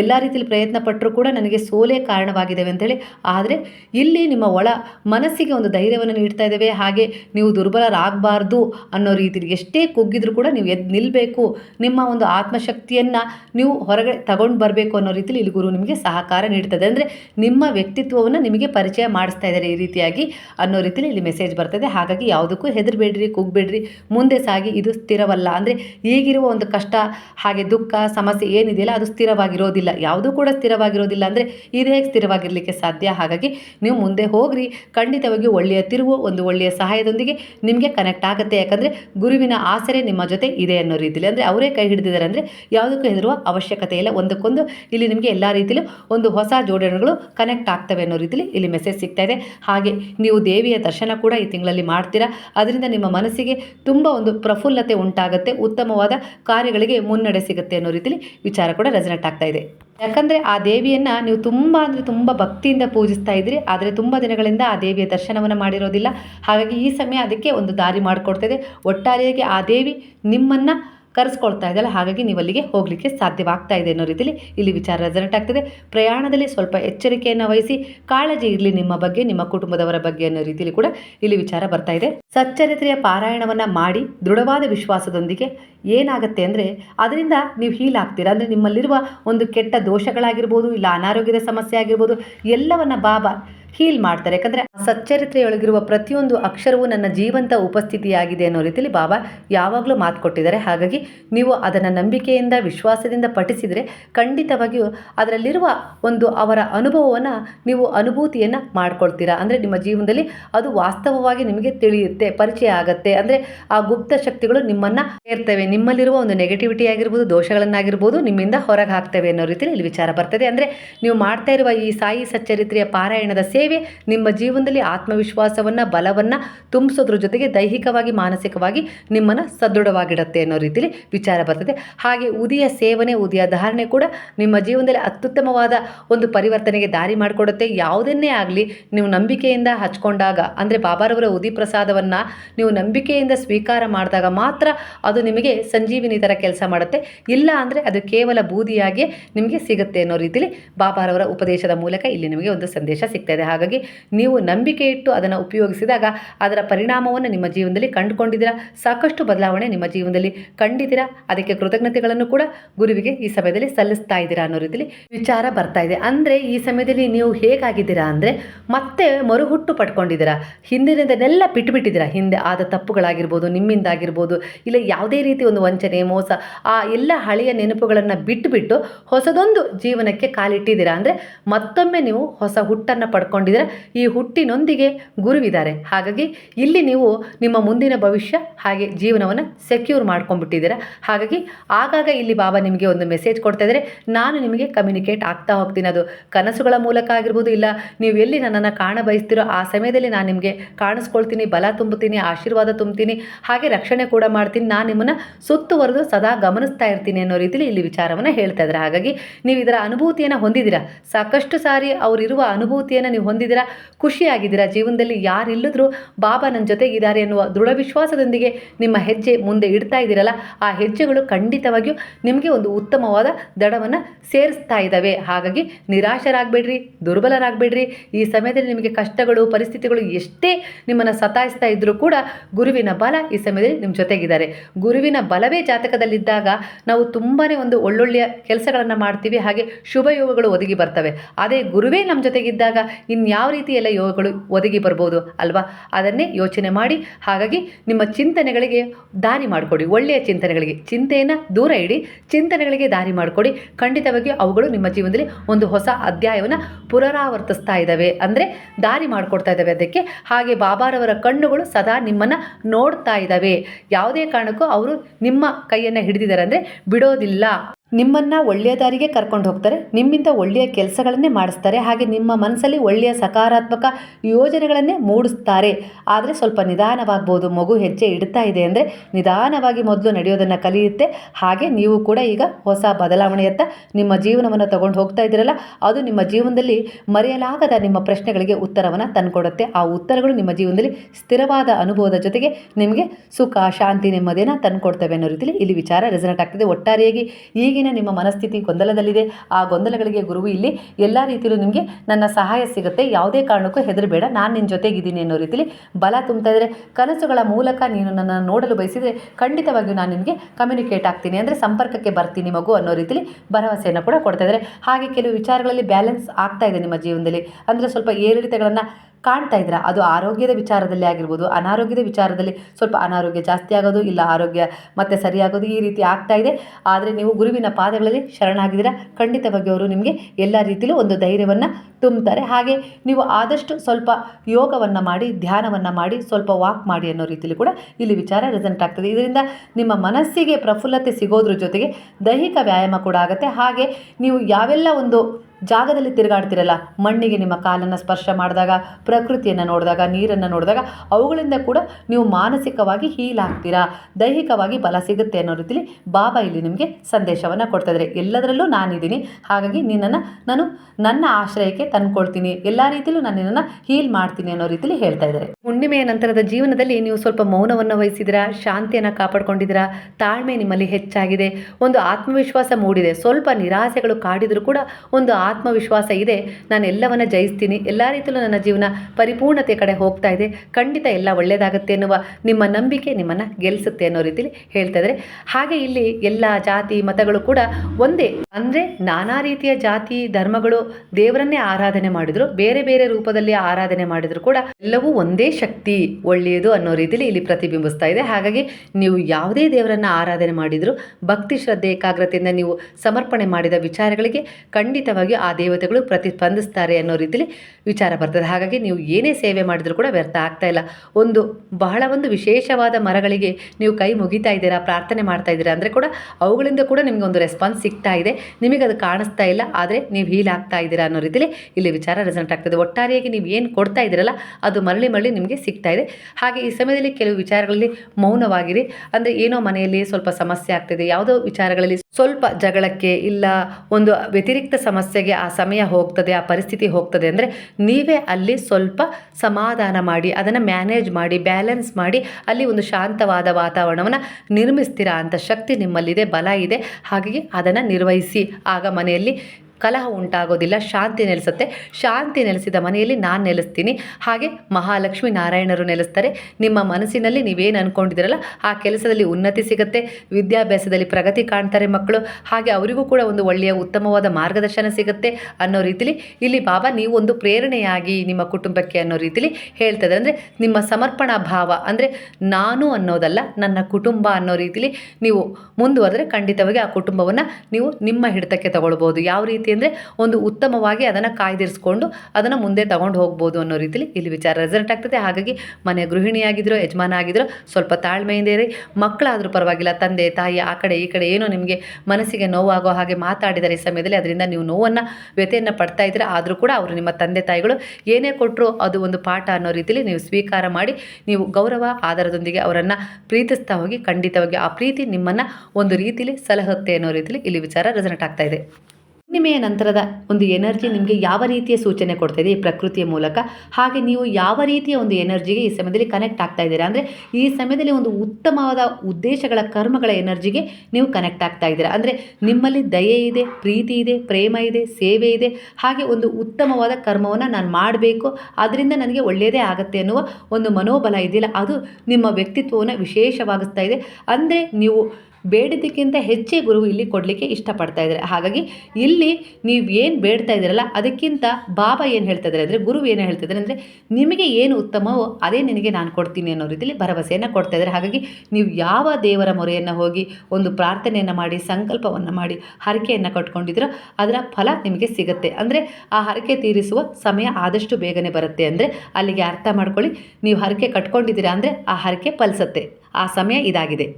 ಎಲ್ಲ ರೀತಿಯಲ್ಲಿ ಪ್ರಯತ್ನ ಪಟ್ಟರೂ ಕೂಡ ನನಗೆ ಸೋಲೇ ಕಾರಣವಾಗಿದ್ದೇವೆ ಅಂತೇಳಿ ಆದರೆ ಇಲ್ಲಿ ನಿಮ್ಮ ಒಳ ಮನಸ್ಸಿಗೆ ಒಂದು ಧೈರ್ಯವನ್ನು ನೀಡ್ತಾ ಇದ್ದೇವೆ ಹಾಗೆ ನೀವು ದುರ್ಬಲರಾಗಬಾರ್ದು ಅನ್ನೋ ರೀತಿಲಿ ಎಷ್ಟೇ ಕುಗ್ಗಿದ್ರೂ ಕೂಡ ನೀವು ಎದ್ದು ನಿಲ್ಲಬೇಕು ನಿಮ್ಮ ಒಂದು ಆತ್ಮಶಕ್ತಿಯನ್ನು ನೀವು ಹೊರಗಡೆ ತಗೊಂಡು ಬರಬೇಕು ಅನ್ನೋ ರೀತಿಲಿ ಇಲ್ಲಿ ಗುರು ನಿಮಗೆ ಸಹಕಾರ ನೀಡ್ತದೆ. ಅಂದರೆ ನಿಮ್ಮ ವ್ಯಕ್ತಿತ್ವವನ್ನು ನಿಮಗೆ ಪರಿಚಯ ಮಾಡಿಸ್ತಾ ಇದ್ದಾರೆ ಈ ರೀತಿಯಾಗಿ ಅನ್ನೋ ರೀತಿಯಲ್ಲಿ ಇಲ್ಲಿ ಮೆಸೇಜ್ ಬರ್ತದೆ. ಹಾಗಾಗಿ ಯಾವುದಕ್ಕೂ ಹೆದರಬೇಡ್ರಿ, ಕುಗ್ಬೇಡ್ರಿ. ಮುಂದೆ ಸಾಗಿ ಇದು ಸ್ಥಿರವಲ್ಲ. ಅಂದರೆ ಈಗಿರುವ ಒಂದು ಕಷ್ಟ, ಹಾಗೆ ದುಃಖ, ಸಮಸ್ಯೆ ಏನಿದೆಯಲ್ಲ ಅದು ಸ್ಥಿರವಾಗಿರೋದಿಲ್ಲ. ಯಾವುದೂ ಕೂಡ ಸ್ಥಿರವಾಗಿರೋದಿಲ್ಲ. ಅಂದರೆ ಇದು ಹೇಗೆ ಸ್ಥಿರವಾಗಿರಲಿಕ್ಕೆ ಸಾಧ್ಯ? ಹಾಗಾಗಿ ನೀವು ಮುಂದೆ ಹೋಗ್ರಿ. ಖಂಡಿತವಾಗಿ ಒಳ್ಳೆಯ ತಿರುವು, ಒಂದು ಒಳ್ಳೆಯ ಸಹಾಯದೊಂದಿಗೆ ನಿಮಗೆ ಕನೆಕ್ಟ್ ಆಗುತ್ತೆ. ಯಾಕಂದರೆ ಗುರುವಿನ ಆಸರೆ ನಿಮ್ಮ ಜೊತೆ ಇದೆ ಅನ್ನೋ ರೀತಿಯಲ್ಲಿ ಅಂದರೆ ಅವರೇ ಕೈ ಹಿಡಿದಿದ್ದಾರೆ. ಅಂದರೆ ಯಾವುದಕ್ಕೂ ಹೆದರುವ ಅವಶ್ಯಕತೆ ಇಲ್ಲ. ಒಂದಕ್ಕೊಂದು ಇಲ್ಲಿ ನಿಮಗೆ ಎಲ್ಲ ರೀತಿಯಲ್ಲೂ ಒಂದು ಹೊಸ ಜೋಡಣೆಗಳು ಕನೆಕ್ಟ್ ಆಗ್ತವೆ ಅನ್ನೋ ರೀತಿಲಿ ಇಲ್ಲಿ ಮೆಸೇಜ್ ಸಿಗ್ತಾ ಇದೆ. ಹಾಗೆ ನೀವು ದೇವಿಯ ದರ್ಶನ ಕೂಡ ಈ ತಿಂಗಳಲ್ಲಿ ಮಾಡ್ತೀರಾ. ಅದರಿಂದ ನಿಮ್ಮ ಮನಸ್ಸಿಗೆ ತುಂಬ ಒಂದು ಪ್ರಫುಲ್ಲತೆ ಉಂಟಾಗುತ್ತೆ, ಉತ್ತಮವಾದ ಕಾರ್ಯಗಳಿಗೆ ಮುನ್ನಡೆ ಸಿಗುತ್ತೆ ಅನ್ನೋ ರೀತಿಲಿ ವಿಚಾರ ಕೂಡ ರೆಸನೆಟ್ ಆಗ್ತಾ ಇದೆ. ಯಾಕಂದರೆ ಆ ದೇವಿಯನ್ನು ನೀವು ತುಂಬ ಅಂದರೆ ತುಂಬ ಭಕ್ತಿಯಿಂದ ಪೂಜಿಸ್ತಾ ಇದ್ದೀರಿ. ಆದರೆ ತುಂಬ ದಿನಗಳಿಂದ ಆ ದೇವಿಯ ದರ್ಶನವನ್ನು ಮಾಡಿರೋದಿಲ್ಲ. ಹಾಗಾಗಿ ಈ ಸಮಯ ಅದಕ್ಕೆ ಒಂದು ದಾರಿ ಮಾಡಿಕೊಡ್ತಾ ಇದೆ. ಒಟ್ಟಾರೆಯಾಗಿ ಆ ದೇವಿ ನಿಮ್ಮನ್ನು ಕರೆಸ್ಕೊಳ್ತಾ ಇದೆಯಲ್ಲ, ಹಾಗಾಗಿ ನೀವು ಅಲ್ಲಿಗೆ ಹೋಗಲಿಕ್ಕೆ ಸಾಧ್ಯವಾಗ್ತಾ ಇದೆ ಅನ್ನೋ ರೀತಿಯಲ್ಲಿ ಇಲ್ಲಿ ವಿಚಾರ ರೆಸಲ್ಟ್ ಆಗ್ತದೆ. ಪ್ರಯಾಣದಲ್ಲಿ ಸ್ವಲ್ಪ ಎಚ್ಚರಿಕೆಯನ್ನು ವಹಿಸಿ, ಕಾಳಜಿ ಇರಲಿ ನಿಮ್ಮ ಬಗ್ಗೆ, ನಿಮ್ಮ ಕುಟುಂಬದವರ ಬಗ್ಗೆ ಅನ್ನೋ ರೀತಿಯಲ್ಲಿ ಕೂಡ ಇಲ್ಲಿ ವಿಚಾರ ಬರ್ತಾ ಇದೆ. ಸಚ್ಚರಿತ್ರೆಯ ಪಾರಾಯಣವನ್ನು ಮಾಡಿ, ದೃಢವಾದ ವಿಶ್ವಾಸದೊಂದಿಗೆ ಏನಾಗುತ್ತೆ ಅಂದರೆ, ಅದರಿಂದ ನೀವು ಹೀಲ್ ಆಗ್ತೀರಾ? ಅಂದರೆ ನಿಮ್ಮಲ್ಲಿರುವ ಒಂದು ಕೆಟ್ಟ ದೋಷಗಳಾಗಿರ್ಬೋದು, ಇಲ್ಲ ಅನಾರೋಗ್ಯದ ಸಮಸ್ಯೆ ಆಗಿರ್ಬೋದು, ಎಲ್ಲವನ್ನ ಬಾಬಾ ಹೀಲ್ ಮಾಡ್ತಾರೆ. ಯಾಕಂದರೆ ಸಚ್ಚರಿತ್ರೆಯೊಳಗಿರುವ ಪ್ರತಿಯೊಂದು ಅಕ್ಷರವೂ ನನ್ನ ಜೀವಂತ ಉಪಸ್ಥಿತಿಯಾಗಿದೆ ಅನ್ನೋ ರೀತಿಯಲ್ಲಿ ಬಾಬಾ ಯಾವಾಗಲೂ ಮಾತು ಕೊಟ್ಟಿದ್ದಾರೆ. ಹಾಗಾಗಿ ನೀವು ಅದನ್ನು ನಂಬಿಕೆಯಿಂದ, ವಿಶ್ವಾಸದಿಂದ ಪಠಿಸಿದರೆ ಖಂಡಿತವಾಗಿಯೂ ಅದರಲ್ಲಿರುವ ಒಂದು ಅವರ ಅನುಭವವನ್ನು ನೀವು ಅನುಭೂತಿಯನ್ನು ಮಾಡ್ಕೊಳ್ತೀರಾ. ಅಂದರೆ ನಿಮ್ಮ ಜೀವನದಲ್ಲಿ ಅದು ವಾಸ್ತವವಾಗಿ ನಿಮಗೆ ತಿಳಿಯುತ್ತೆ, ಪರಿಚಯ ಆಗುತ್ತೆ. ಅಂದರೆ ಆ ಗುಪ್ತ ಶಕ್ತಿಗಳು ನಿಮ್ಮನ್ನು ಸೇರ್ತವೆ ನಿಮ್ಮಲ್ಲಿರುವ ಒಂದು ನೆಗೆಟಿವಿಟಿ ಆಗಿರ್ಬೋದು, ದೋಷಗಳನ್ನಾಗಿರ್ಬೋದು ನಿಮ್ಮಿಂದ ಹೊರಗೆ ಹಾಕ್ತವೆ ಅನ್ನೋ ರೀತಿಯಲ್ಲಿ ಇಲ್ಲಿ ವಿಚಾರ ಬರ್ತದೆ. ಅಂದರೆ ನೀವು ಮಾಡ್ತಾ ಇರುವ ಈ ಸಾಯಿ ಸಚ್ಚರಿತ್ರೆಯ ಪಾರಾಯಣದ ಸೇವೆ, ನಿಮ್ಮ ಜೀವನದಲ್ಲಿ ಆತ್ಮವಿಶ್ವಾಸವನ್ನು, ಬಲವನ್ನು ತುಂಬಿಸೋದ್ರ ಜೊತೆಗೆ ದೈಹಿಕವಾಗಿ, ಮಾನಸಿಕವಾಗಿ ನಿಮ್ಮನ್ನು ಸದೃಢವಾಗಿಡುತ್ತೆ ಅನ್ನೋ ರೀತಿಯಲ್ಲಿ ವಿಚಾರ ಬರ್ತದೆ. ಹಾಗೆ ಉದಿಯ ಸೇವನೆ, ಉದಿಯ ಧಾರಣೆ ಕೂಡ ನಿಮ್ಮ ಜೀವನದಲ್ಲಿ ಅತ್ಯುತ್ತಮವಾದ ಒಂದು ಪರಿವರ್ತನೆಗೆ ದಾರಿ ಮಾಡಿಕೊಡುತ್ತೆ. ಯಾವುದನ್ನೇ ಆಗಲಿ ನೀವು ನಂಬಿಕೆಯಿಂದ ಹಚ್ಕೊಂಡಾಗ, ಅಂದರೆ ಬಾಬಾರವರ ಉದಿ ಪ್ರಸಾದವನ್ನು ನೀವು ನಂಬಿಕೆಯಿಂದ ಸ್ವೀಕಾರ ಮಾಡಿದಾಗ ಮಾತ್ರ ಅದು ನಿಮಗೆ ಸಂಜೀವಿನಿ ಥರ ಕೆಲಸ ಮಾಡುತ್ತೆ. ಇಲ್ಲ ಅಂದರೆ ಅದು ಕೇವಲ ಬೂದಿಯಾಗಿ ನಿಮಗೆ ಸಿಗುತ್ತೆ ಅನ್ನೋ ರೀತಿಯಲ್ಲಿ ಬಾಬಾರವರ ಉಪದೇಶದ ಮೂಲಕ ಇಲ್ಲಿ ನಿಮಗೆ ಒಂದು ಸಂದೇಶ ಸಿಗ್ತಾ ಇದೆ. ಹಾಗಾಗಿ ನೀವು ನಂಬಿಕೆ ಇಟ್ಟು ಅದನ್ನು ಉಪಯೋಗಿಸಿದಾಗ ಅದರ ಪರಿಣಾಮವನ್ನು ನಿಮ್ಮ ಜೀವನದಲ್ಲಿ ಕಂಡುಕೊಂಡಿದ್ದೀರಾ? ಸಾಕಷ್ಟು ಬದಲಾವಣೆ ನಿಮ್ಮ ಜೀವನದಲ್ಲಿ ಕಂಡಿದ್ದೀರಾ? ಅದಕ್ಕೆ ಕೃತಜ್ಞತೆಗಳನ್ನು ಕೂಡ ಗುರುವಿಗೆ ಈ ಸಮಯದಲ್ಲಿ ಸಲ್ಲಿಸ್ತಾ ಇದ್ದೀರಾ ಅನ್ನೋ ರೀತಿಯಲ್ಲಿ ವಿಚಾರ ಬರ್ತಾ ಇದೆ. ಅಂದರೆ ಈ ಸಮಯದಲ್ಲಿ ನೀವು ಹೇಗಾಗಿದ್ದೀರಾ ಅಂದರೆ ಮತ್ತೆ ಮರುಹುಟ್ಟು ಪಡ್ಕೊಂಡಿದ್ದೀರಾ? ಹಿಂದಿನದನ್ನೆಲ್ಲ ಬಿಟ್ಟುಬಿಟ್ಟಿದ್ದೀರಾ ಹಿಂದೆ ಆದ ತಪ್ಪುಗಳಾಗಿರ್ಬೋದು, ನಿಮ್ಮಿಂದಾಗಿರ್ಬೋದು, ಇಲ್ಲ ಯಾವುದೇ ರೀತಿ ಒಂದು ವಂಚನೆ, ಮೋಸ, ಆ ಎಲ್ಲ ಹಳೆಯ ನೆನಪುಗಳನ್ನು ಬಿಟ್ಟುಬಿಟ್ಟು ಹೊಸದೊಂದು ಜೀವನಕ್ಕೆ ಕಾಲಿಟ್ಟಿದ್ದೀರಾ ಅಂದರೆ ಮತ್ತೊಮ್ಮೆ ನೀವು ಹೊಸ ಹುಟ್ಟನ್ನು ಪಡ್ಕೊಂಡಿದ್ದೀರಾ ಈ ಹುಟ್ಟಿನೊಂದಿಗೆ ಗುರುವಿದ್ದಾರೆ. ಹಾಗಾಗಿ ಇಲ್ಲಿ ನೀವು ನಿಮ್ಮ ಮುಂದಿನ ಭವಿಷ್ಯ ಹಾಗೆ ಜೀವನವನ್ನು ಸೆಕ್ಯೂರ್ ಮಾಡ್ಕೊಂಡ್ಬಿಟ್ಟಿದ್ದೀರಾ. ಹಾಗಾಗಿ ಆಗಾಗ ಇಲ್ಲಿ ಬಾಬಾ ನಿಮಗೆ ಒಂದು ಮೆಸೇಜ್ ಕೊಡ್ತಾ ಇದ್ದರೆ. ನಾನು ನಿಮಗೆ ಕಮ್ಯುನಿಕೇಟ್ ಆಗ್ತಾ ಹೋಗ್ತೀನಿ. ಅದು ಕನಸುಗಳ ಮೂಲಕ ಆಗಿರ್ಬೋದು, ಇಲ್ಲ ನೀವು ಎಲ್ಲಿ ನನ್ನನ್ನು ಕಾಣ ಬಯಸ್ತೀರೋ ಆ ಸಮಯದಲ್ಲಿ ನಾನು ನಿಮಗೆ ಕಾಣಿಸ್ಕೊಳ್ತೀನಿ, ಬಲ ತುಂಬುತ್ತೀನಿ, ಆಶೀರ್ವಾದ ತುಂಬ್ತೀನಿ ಹಾಗೆ ರಕ್ಷಣೆ ಕೂಡ ಮಾಡ್ತೀನಿ. ನಾನು ನಿಮ್ಮನ್ನು ಸುತ್ತುವರೆದು ಸದಾ ಗಮನಿಸ್ತಾ ಇರ್ತೀನಿ ಅನ್ನೋ ರೀತಿಯಲ್ಲಿ ಇಲ್ಲಿ ವಿಚಾರವನ್ನು ಹೇಳ್ತಾ ಇದ್ದಾರೆ. ಹಾಗಾಗಿ ನೀವು ಇದರ ಅನುಭೂತಿಯನ್ನು ಹೊಂದಿದ್ದೀರಾ? ಸಾಕಷ್ಟು ಸಾರಿ ಅವರಿರುವ ಅನುಭೂತಿಯನ್ನು ನೀವು ಹೊಂದಿದ್ದೀರಾ? ಖುಷಿಯಾಗಿದ್ದೀರಾ? ಜೀವನದಲ್ಲಿ ಯಾರಿಲ್ಲದ್ರೂ ಬಾಬಾ ನನ್ನ ಜೊತೆಗಿದ್ದಾರೆ ಎನ್ನುವ ದೃಢ ವಿಶ್ವಾಸದೊಂದಿಗೆ ನಿಮ್ಮ ಹೆಜ್ಜೆ ಮುಂದೆ ಇಡ್ತಾ ಇದ್ದೀರಲ್ಲ, ಆ ಹೆಜ್ಜೆಗಳು ಖಂಡಿತವಾಗಿಯೂ ನಿಮಗೆ ಒಂದು ಉತ್ತಮವಾದ ದಡವನ್ನು ಸೇರಿಸ್ತಾ ಇದ್ದಾವೆ. ಹಾಗಾಗಿ ನಿರಾಶರಾಗಬೇಡ್ರಿ, ದುರ್ಬಲರಾಗಬೇಡ್ರಿ. ಈ ಸಮಯದಲ್ಲಿ ನಿಮಗೆ ಕಷ್ಟಗಳು, ಪರಿಸ್ಥಿತಿಗಳು ಎಷ್ಟೇ ನಿಮ್ಮನ್ನು ಸತಾಯಿಸ್ತಾ ಇದ್ದರೂ ಕೂಡ ಗುರುವಿನ ಬಲ ಈ ಸಮಯದಲ್ಲಿ ನಿಮ್ಮ ಜೊತೆಗಿದ್ದಾರೆ. ಗುರುವಿನ ಬಲವೇ ಜಾತಕದಲ್ಲಿದ್ದಾಗ ನಾವು ತುಂಬಾ ಒಂದು ಒಳ್ಳೊಳ್ಳೆಯ ಕೆಲಸಗಳನ್ನು ಮಾಡ್ತೀವಿ, ಹಾಗೆ ಶುಭ ಯೋಗಗಳು ಒದಗಿ ಬರ್ತವೆ. ಅದೇ ಗುರುವೇ ನಮ್ಮ ಜೊತೆಗಿದ್ದಾಗ ಇನ್ಯಾವ ರೀತಿ ಎಲ್ಲ ಯೋಗಗಳು ಒದಗಿ ಬರ್ಬೋದು ಅಲ್ವಾ? ಅದನ್ನೇ ಯೋಚನೆ ಮಾಡಿ, ಹಾಗಾಗಿ ನಿಮ್ಮ ಚಿಂತನೆಗಳಿಗೆ ದಾರಿ ಮಾಡಿಕೊಡಿ, ಒಳ್ಳೆಯ ಚಿಂತನೆಗಳಿಗೆ. ಚಿಂತೆಯನ್ನು ದೂರ ಇಡಿ, ಚಿಂತನೆಗಳಿಗೆ ದಾರಿ ಮಾಡಿಕೊಡಿ. ಖಂಡಿತವಾಗಿ ಅವುಗಳು ನಿಮ್ಮ ಜೀವನದಲ್ಲಿ ಒಂದು ಹೊಸ ಅಧ್ಯಾಯವನ್ನು ಪುನರಾವರ್ತಿಸ್ತಾ ಇದ್ದಾವೆ ಅಂದರೆ ದಾರಿ ಮಾಡಿಕೊಡ್ತಾ ಇದ್ದಾವೆ ಅದಕ್ಕೆ. ಹಾಗೆ ಬಾಬಾರವರ ಕಣ್ಣುಗಳು ಸದಾ ನಿಮ್ಮನ್ನು ನೋಡ್ತಾ ಇದ್ದಾವೆ ಯಾವುದೇ ಕಾರಣಕ್ಕೂ ಅವರು ನಿಮ್ಮ ಕೈಯನ್ನು ಹಿಡಿದಿದ್ದಾರೆ ಅಂದರೆ ಬಿಡೋದಿಲ್ಲ. ನಿಮ್ಮನ್ನು ಒಳ್ಳೆಯ ದಾರಿಗೆ ಕರ್ಕೊಂಡು ಹೋಗ್ತಾರೆ, ನಿಮ್ಮಿಂದ ಒಳ್ಳೆಯ ಕೆಲಸಗಳನ್ನೇ ಮಾಡಿಸ್ತಾರೆ, ಹಾಗೆ ನಿಮ್ಮ ಮನಸ್ಸಲ್ಲಿ ಒಳ್ಳೆಯ ಸಕಾರಾತ್ಮಕ ಯೋಜನೆಗಳನ್ನೇ ಮೂಡಿಸ್ತಾರೆ. ಆದರೆ ಸ್ವಲ್ಪ ನಿಧಾನವಾಗ್ಬೋದು, ಮಗು ಹೆಜ್ಜೆ ಇಡ್ತಾ ಇದೆ ಅಂದರೆ ನಿಧಾನವಾಗಿ ಮೊದಲು ನಡೆಯೋದನ್ನು ಕಲಿಯುತ್ತೆ. ಹಾಗೆ ನೀವು ಕೂಡ ಈಗ ಹೊಸ ಬದಲಾವಣೆಯತ್ತ ನಿಮ್ಮ ಜೀವನವನ್ನು ತಗೊಂಡು ಹೋಗ್ತಾ ಇದ್ದೀರಲ್ಲ, ಅದು ನಿಮ್ಮ ಜೀವನದಲ್ಲಿ ಮರೆಯಲಾಗದ ನಿಮ್ಮ ಪ್ರಶ್ನೆಗಳಿಗೆ ಉತ್ತರವನ್ನು ತಂದುಕೊಡುತ್ತೆ. ಆ ಉತ್ತರಗಳು ನಿಮ್ಮ ಜೀವನದಲ್ಲಿ ಸ್ಥಿರವಾದ ಅನುಭವದ ಜೊತೆಗೆ ನಿಮಗೆ ಸುಖ, ಶಾಂತಿ, ನೆಮ್ಮದಿಯನ್ನು ತಂದುಕೊಡ್ತವೆ ಅನ್ನೋ ರೀತಿಯಲ್ಲಿ ಇಲ್ಲಿ ವಿಚಾರ ರೆಸನೇಟ್ ಆಗ್ತದೆ. ಒಟ್ಟಾರೆಯಾಗಿ ನಿಮ್ಮ ಮನಸ್ಥಿತಿ ಗೊಂದಲದಲ್ಲಿದೆ. ಆ ಗೊಂದಲಗಳಿಗೆ ಗುರುವು ಇಲ್ಲಿ ಎಲ್ಲ ರೀತಿಯಲ್ಲೂ ನಿಮಗೆ ನನ್ನ ಸಹಾಯ ಸಿಗುತ್ತೆ. ಯಾವುದೇ ಕಾರಣಕ್ಕೂ ಹೆದರಬೇಡ. ನಾನು ನಿನ್ನ ಜೊತೆಗಿದ್ದೀನಿ ಅನ್ನೋ ರೀತಿಯಲ್ಲಿ ಬಲ ತುಂಬ್ತಾ ಇದ್ರೆ, ಕನಸುಗಳ ಮೂಲಕ ನೀನು ನನ್ನನ್ನು ನೋಡಲು ಬಯಸಿದರೆ ಖಂಡಿತವಾಗಿಯೂ ನಾನು ನಿಮಗೆ ಕಮ್ಯುನಿಕೇಟ್ ಆಗ್ತೀನಿ. ಅಂದರೆ ಸಂಪರ್ಕಕ್ಕೆ ಬರ್ತೀನಿ ಮಗು ಅನ್ನೋ ರೀತಿಯಲ್ಲಿ ಭರವಸೆಯನ್ನು ಕೂಡ ಕೊಡ್ತಾ ಇದ್ದಾರೆ. ಹಾಗೆ ಕೆಲವು ವಿಚಾರಗಳಲ್ಲಿ ಬ್ಯಾಲೆನ್ಸ್ ಆಗ್ತಾ ಇದೆ ನಿಮ್ಮ ಜೀವನದಲ್ಲಿ. ಅಂದರೆ ಸ್ವಲ್ಪ ಏರಿಳಿತಗಳನ್ನು ಕಾಣ್ತಾ ಇದ್ದೀರಾ? ಅದು ಆರೋಗ್ಯದ ವಿಚಾರದಲ್ಲಿ ಆಗಿರ್ಬೋದು, ಅನಾರೋಗ್ಯದ ವಿಚಾರದಲ್ಲಿ ಸ್ವಲ್ಪ ಅನಾರೋಗ್ಯ ಜಾಸ್ತಿ ಆಗೋದು ಇಲ್ಲ, ಆರೋಗ್ಯ ಮತ್ತೆ ಸರಿಯಾಗೋದು ಈ ರೀತಿ ಆಗ್ತಾ ಇದೆ. ಆದರೆ ನೀವು ಗುರುವಿನ ಪಾದಗಳಲ್ಲಿ ಶರಣಾಗಿದ್ದೀರಾ? ಖಂಡಿತವಾಗಿ ಅವರು ನಿಮಗೆ ಎಲ್ಲ ರೀತಿಯಲ್ಲೂ ಒಂದು ಧೈರ್ಯವನ್ನು ತುಂಬ್ತಾರೆ ಹಾಗೆ ನೀವು ಆದಷ್ಟು ಸ್ವಲ್ಪ ಯೋಗವನ್ನು ಮಾಡಿ, ಧ್ಯಾನವನ್ನು ಮಾಡಿ, ಸ್ವಲ್ಪ ವಾಕ್ ಮಾಡಿ ಅನ್ನೋ ರೀತಿಯಲ್ಲಿ ಕೂಡ ಇಲ್ಲಿ ವಿಚಾರ ರೆಸೆಂಟ್ ಆಗ್ತದೆ. ಇದರಿಂದ ನಿಮ್ಮ ಮನಸ್ಸಿಗೆ ಪ್ರಫುಲ್ಲತೆ ಸಿಗೋದ್ರ ಜೊತೆಗೆ ದೈಹಿಕ ವ್ಯಾಯಾಮ ಕೂಡ ಆಗುತ್ತೆ. ಹಾಗೆ ನೀವು ಯಾವೆಲ್ಲ ಒಂದು ಜಾಗದಲ್ಲಿ ತಿರುಗಾಡ್ತಿರಲ್ಲ, ಮಣ್ಣಿಗೆ ನಿಮ್ಮ ಕಾಲನ್ನು ಸ್ಪರ್ಶ ಮಾಡಿದಾಗ, ಪ್ರಕೃತಿಯನ್ನು ನೋಡಿದಾಗ, ನೀರನ್ನು ನೋಡಿದಾಗ, ಅವುಗಳಿಂದ ಕೂಡ ನೀವು ಮಾನಸಿಕವಾಗಿ ಹೀಲ್ ಆಗ್ತೀರಾ? ದೈಹಿಕವಾಗಿ ಬಲ ಸಿಗುತ್ತೆ ಅನ್ನೋ ರೀತಿಲಿ ಬಾಬಾ ಇಲ್ಲಿ ನಿಮಗೆ ಸಂದೇಶವನ್ನು ಕೊಡ್ತಾ ಇದ್ದಾರೆ ಎಲ್ಲದರಲ್ಲೂ ನಾನಿದ್ದೀನಿ. ಹಾಗಾಗಿ ನಿನ್ನನ್ನು ನಾನು ನನ್ನ ಆಶ್ರಯಕ್ಕೆ ತಂದ್ಕೊಳ್ತೀನಿ. ಎಲ್ಲ ರೀತಿಯಲ್ಲೂ ನಾನು ನಿನ್ನನ್ನು ಹೀಲ್ ಮಾಡ್ತೀನಿ ಅನ್ನೋ ರೀತಿಲಿ ಹೇಳ್ತಾ ಇದ್ದಾರೆ ಹುಣ್ಣಿಮೆಯ ನಂತರದ ಜೀವನದಲ್ಲಿ ನೀವು ಸ್ವಲ್ಪ ಮೌನವನ್ನು ವಹಿಸಿದಿರಾ ಶಾಂತಿಯನ್ನು ಕಾಪಾಡ್ಕೊಂಡಿದ್ದೀರಾ? ತಾಳ್ಮೆ ನಿಮ್ಮಲ್ಲಿ ಹೆಚ್ಚಾಗಿದೆ. ಒಂದು ಆತ್ಮವಿಶ್ವಾಸ ಮೂಡಿದೆ. ಸ್ವಲ್ಪ ನಿರಾಸೆಗಳು ಕಾಡಿದರೂ ಕೂಡ ಒಂದು ಆತ್ಮವಿಶ್ವಾಸ ಇದೆ. ನಾನು ಎಲ್ಲವನ್ನ ಜಯಿಸ್ತೀನಿ. ಎಲ್ಲ ರೀತಿಯಲ್ಲೂ ನನ್ನ ಜೀವನ ಪರಿಪೂರ್ಣತೆ ಕಡೆ ಹೋಗ್ತಾ ಇದೆ. ಖಂಡಿತ ಎಲ್ಲ ಒಳ್ಳೆಯದಾಗುತ್ತೆ ಎನ್ನುವ ನಿಮ್ಮ ನಂಬಿಕೆ ನಿಮ್ಮನ್ನು ಗೆಲ್ಲಿಸುತ್ತೆ ಅನ್ನೋ ರೀತಿಲಿ ಹೇಳ್ತಾ ಇದ್ದಾರೆ. ಹಾಗೆ ಇಲ್ಲಿ ಎಲ್ಲ ಜಾತಿ ಮತಗಳು ಕೂಡ ಒಂದೇ. ಅಂದರೆ ನಾನಾ ರೀತಿಯ ಜಾತಿ, ಧರ್ಮಗಳು ದೇವರನ್ನೇ ಆರಾಧನೆ ಮಾಡಿದ್ರು. ಬೇರೆ ಬೇರೆ ರೂಪದಲ್ಲಿ ಆರಾಧನೆ ಮಾಡಿದ್ರು ಕೂಡ ಎಲ್ಲವೂ ಒಂದೇ ಶಕ್ತಿ. ಒಳ್ಳೆಯದು ಅನ್ನೋ ರೀತಿಲಿ ಇಲ್ಲಿ ಪ್ರತಿಬಿಂಬಿಸ್ತಾ ಇದೆ. ಹಾಗಾಗಿ ನೀವು ಯಾವುದೇ ದೇವರನ್ನು ಆರಾಧನೆ ಮಾಡಿದರೂ, ಭಕ್ತಿ ಶ್ರದ್ಧೆ, ಏಕಾಗ್ರತೆಯಿಂದ ನೀವು ಸಮರ್ಪಣೆ ಮಾಡಿದ ವಿಚಾರಗಳಿಗೆ ಖಂಡಿತವಾಗಿ ಆ ದೇವತೆಗಳು ಪ್ರತಿಸ್ಪಂದಿಸ್ತಾರೆ ಅನ್ನೋ ರೀತಿಲಿ ವಿಚಾರ ಬರ್ತದೆ. ಹಾಗಾಗಿ ನೀವು ಏನೇ ಸೇವೆ ಮಾಡಿದರೂ ಕೂಡ ವ್ಯರ್ಥ ಆಗ್ತಾ ಇಲ್ಲ. ಒಂದು ಬಹಳ ಒಂದು ವಿಶೇಷವಾದ ಮರಗಳಿಗೆ ನೀವು ಕೈ ಮುಗಿತಾ ಇದ್ದೀರಾ, ಪ್ರಾರ್ಥನೆ ಮಾಡ್ತಾ ಇದ್ದೀರಾ ಅಂದರೆ ಕೂಡ ಅವುಗಳಿಂದ ಕೂಡ ನಿಮಗೆ ಒಂದು ರೆಸ್ಪಾನ್ಸ್ ಸಿಗ್ತಾ ಇದೆ. ನಿಮಗೆ ಅದು ಕಾಣಿಸ್ತಾ ಇಲ್ಲ, ಆದರೆ ನೀವು ಹೀಲ್ ಆಗ್ತಾ ಇದ್ದೀರಾ ಅನ್ನೋ ರೀತಿಲಿ ಇಲ್ಲಿ ವಿಚಾರ ರೆಸಲ್ಟ್ ಆಗ್ತದೆ. ಒಟ್ಟಾರೆಯಾಗಿ ನೀವು ಏನು ಕೊಡ್ತಾ ಇದ್ದೀರಲ್ಲ, ಅದು ಮರಳಿ ಮರಳಿ ನಿಮಗೆ ಸಿಗ್ತಾ ಇದೆ. ಹಾಗೆ ಈ ಸಮಯದಲ್ಲಿ ಕೆಲವು ವಿಚಾರಗಳಲ್ಲಿ ಮೌನವಾಗಿರಿ. ಅಂದರೆ ಏನೋ ಮನೆಯಲ್ಲಿ ಸ್ವಲ್ಪ ಸಮಸ್ಯೆ ಆಗ್ತಿದೆ. ಯಾವುದೋ ವಿಚಾರಗಳಲ್ಲಿ ಸ್ವಲ್ಪ ಜಗಳಕ್ಕೆ ಇಲ್ಲ, ಒಂದು ವ್ಯತಿರಿಕ್ತ ಸಮಸ್ಯೆಗೆ ಆ ಸಮಯ ಹೋಗ್ತದೆ, ಆ ಪರಿಸ್ಥಿತಿ ಹೋಗ್ತದೆ ಅಂದರೆ ನೀವೇ ಅಲ್ಲಿ ಸ್ವಲ್ಪ ಸಮಾಧಾನ ಮಾಡಿ, ಅದನ್ನು ಮ್ಯಾನೇಜ್ ಮಾಡಿ, ಬ್ಯಾಲೆನ್ಸ್ ಮಾಡಿ, ಅಲ್ಲಿ ಒಂದು ಶಾಂತವಾದ ವಾತಾವರಣವನ್ನು ನಿರ್ಮಿಸ್ತೀರಾ ಅಂತ ಶಕ್ತಿ ನಿಮ್ಮಲ್ಲಿದೆ, ಬಲ ಇದೆ. ಹಾಗೆಯೇ ಅದನ್ನು ನಿರ್ವಹಿಸಿ. ಆಗ ಮನೆಯಲ್ಲಿ ಕಲಹ ಉಂಟಾಗೋದಿಲ್ಲ, ಶಾಂತಿ ನೆಲೆಸುತ್ತೆ. ಶಾಂತಿ ನೆಲೆಸಿದ ಮನೆಯಲ್ಲಿ ನಾನು ನೆಲೆಸ್ತೀನಿ. ಹಾಗೆ ಮಹಾಲಕ್ಷ್ಮಿ ನಾರಾಯಣರು ನೆಲೆಸ್ತಾರೆ. ನಿಮ್ಮ ಮನಸ್ಸಿನಲ್ಲಿ ನೀವೇನು ಅಂದ್ಕೊಂಡಿದ್ದೀರಲ್ಲ ಆ ಕೆಲಸದಲ್ಲಿ ಉನ್ನತಿ ಸಿಗುತ್ತೆ, ವಿದ್ಯಾಭ್ಯಾಸದಲ್ಲಿ ಪ್ರಗತಿ ಕಾಣ್ತಾರೆ ಮಕ್ಕಳು. ಹಾಗೆ ಅವರಿಗೂ ಕೂಡ ಒಂದು ಒಳ್ಳೆಯ ಉತ್ತಮವಾದ ಮಾರ್ಗದರ್ಶನ ಸಿಗುತ್ತೆ ಅನ್ನೋ ರೀತಿಲಿ. ಇಲ್ಲಿ ಬಾಬಾ, ನೀವು ಒಂದು ಪ್ರೇರಣೆಯಾಗಿ ನಿಮ್ಮ ಕುಟುಂಬಕ್ಕೆ ಅನ್ನೋ ರೀತಿಲಿ ಹೇಳ್ತದೆ ಅಂದರೆ ನಿಮ್ಮ ಸಮರ್ಪಣಾ ಭಾವ, ಅಂದರೆ ನಾನು ಅನ್ನೋದಲ್ಲ, ನನ್ನ ಕುಟುಂಬ ಅನ್ನೋ ರೀತಿಲಿ ನೀವು ಮುಂದುವರೆದ್ರೆ ಖಂಡಿತವಾಗಿ ಆ ಕುಟುಂಬವನ್ನು ನೀವು ನಿಮ್ಮ ಹಿಡಿತಕ್ಕೆ ತಗೊಳ್ಬೋದು. ಯಾವ ರೀತಿ ಅಂದರೆ ಒಂದು ಉತ್ತಮವಾಗಿ ಅದನ್ನು ಕಾಯ್ದಿರಿಸ್ಕೊಂಡು ಅದನ್ನು ಮುಂದೆ ತಗೊಂಡು ಹೋಗ್ಬೋದು ಅನ್ನೋ ರೀತಿಲಿ ಇಲ್ಲಿ ವಿಚಾರ ರೆಸಲ್ಟ್ ಆಗ್ತದೆ. ಹಾಗಾಗಿ ಮನೆ ಗೃಹಿಣಿಯಾಗಿದ್ರೋ, ಯಜಮಾನ ಆಗಿದ್ರೋ ಸ್ವಲ್ಪ ತಾಳ್ಮೆಯಿಂದ ಇರಿ. ಮಕ್ಕಳಾದರೂ ಪರವಾಗಿಲ್ಲ, ತಂದೆ, ತಾಯಿ ಆ ಕಡೆ ಈ ಕಡೆ ಏನೋ ನಿಮಗೆ ಮನಸ್ಸಿಗೆ ನೋವಾಗೋ ಹಾಗೆ ಮಾತಾಡಿದರೆ ಈ ಸಮಯದಲ್ಲಿ ಅದರಿಂದ ನೀವು ನೋವನ್ನು, ವ್ಯಥೆಯನ್ನು ಪಡ್ತಾ ಇದ್ದರೆ, ಆದರೂ ಕೂಡ ಅವರು ನಿಮ್ಮ ತಂದೆ, ತಾಯಿಗಳು ಏನೇ ಕೊಟ್ಟರು ಅದು ಒಂದು ಪಾಠ ಅನ್ನೋ ರೀತಿಲಿ ನೀವು ಸ್ವೀಕಾರ ಮಾಡಿ, ನೀವು ಗೌರವ ಆಧಾರದೊಂದಿಗೆ ಅವರನ್ನು ಪ್ರೀತಿಸ್ತಾ ಹೋಗಿ ಖಂಡಿತವಾಗಿ ಆ ಪ್ರೀತಿ ನಿಮ್ಮನ್ನು ಒಂದು ರೀತಿಲಿ ಸಲಹುತ್ತೆ ಅನ್ನೋ ರೀತಿಲಿ ಇಲ್ಲಿ ವಿಚಾರ ರೆಸನೆಟ್ ಆಗ್ತಾ ಇದೆ. ಹುಣ್ಣಿಮೆಯ ನಂತರದ ಒಂದು ಎನರ್ಜಿ ನಿಮಗೆ ಯಾವ ರೀತಿಯ ಸೂಚನೆ ಕೊಡ್ತಾ ಇದೆ ಈ ಪ್ರಕೃತಿಯ ಮೂಲಕ? ಹಾಗೆ ನೀವು ಯಾವ ರೀತಿಯ ಒಂದು ಎನರ್ಜಿಗೆ ಈ ಸಮಯದಲ್ಲಿ ಕನೆಕ್ಟ್ ಆಗ್ತಾ ಇದ್ದೀರಾ? ಅಂದರೆ ಈ ಸಮಯದಲ್ಲಿ ಒಂದು ಉತ್ತಮವಾದ ಉದ್ದೇಶಗಳ, ಕರ್ಮಗಳ ಎನರ್ಜಿಗೆ ನೀವು ಕನೆಕ್ಟ್ ಆಗ್ತಾ ಇದ್ದೀರಾ? ಅಂದರೆ ನಿಮ್ಮಲ್ಲಿ ದಯೆ ಇದೆ, ಪ್ರೀತಿ ಇದೆ, ಪ್ರೇಮ ಇದೆ, ಸೇವೆ ಇದೆ, ಹಾಗೆ ಒಂದು ಉತ್ತಮವಾದ ಕರ್ಮವನ್ನು ನಾನು ಮಾಡಬೇಕು ಅದರಿಂದ ನನಗೆ ಒಳ್ಳೆಯದೇ ಆಗುತ್ತೆ ಅನ್ನುವ ಒಂದು ಮನೋಬಲ ಇದೆಯಲ್ಲ, ಅದು ನಿಮ್ಮ ವ್ಯಕ್ತಿತ್ವವನ್ನು ವಿಶೇಷವಾಗಿಸ್ತಾ ಇದೆ. ಅಂದರೆ ನೀವು ಬೇಡಿದ್ದಕ್ಕಿಂತ ಹೆಚ್ಚೇ ಗುರು ಇಲ್ಲಿ ಕೊಡಲಿಕ್ಕೆ ಇಷ್ಟಪಡ್ತಾ ಇದ್ದಾರೆ. ಹಾಗಾಗಿ ಇಲ್ಲಿ ನೀವು ಏನು ಬೇಡ್ತಾ ಇದ್ದೀರಲ್ಲ, ಅದಕ್ಕಿಂತ ಬಾಬಾ ಏನು ಹೇಳ್ತಾ ಇದ್ದಾರೆ ಅಂದರೆ ಗುರು ಏನು ಹೇಳ್ತಾ ಇದ್ದಾರೆ ಅಂದರೆ, ನಿಮಗೆ ಏನು ಉತ್ತಮವೋ ಅದೇ ನಿನಗೆ ನಾನು ಕೊಡ್ತೀನಿ ಅನ್ನೋ ರೀತಿಯಲ್ಲಿ ಭರವಸೆಯನ್ನು ಕೊಡ್ತಾ ಇದ್ದಾರೆ. ಹಾಗಾಗಿ ನೀವು ಯಾವ ದೇವರ ಮೊರೆಯನ್ನು ಹೋಗಿ, ಒಂದು ಪ್ರಾರ್ಥನೆಯನ್ನು ಮಾಡಿ, ಸಂಕಲ್ಪವನ್ನು ಮಾಡಿ, ಹರಕೆಯನ್ನು ಕಟ್ಕೊಂಡಿದ್ದೀರೋ ಅದರ ಫಲ ನಿಮಗೆ ಸಿಗುತ್ತೆ. ಅಂದರೆ ಆ ಹರಕೆ ತೀರಿಸುವ ಸಮಯ ಆದಷ್ಟು ಬೇಗನೆ ಬರುತ್ತೆ. ಅಂದರೆ ಅಲ್ಲಿಗೆ ಅರ್ಥ ಮಾಡ್ಕೊಳ್ಳಿ, ನೀವು ಹರಕೆ ಕಟ್ಕೊಂಡಿದ್ದೀರಾ ಅಂದರೆ ಆ ಹರಕೆ ಫಲಿಸುತ್ತೆ. ಆ ಸಮಯ ಇದಾಗಿದೆ.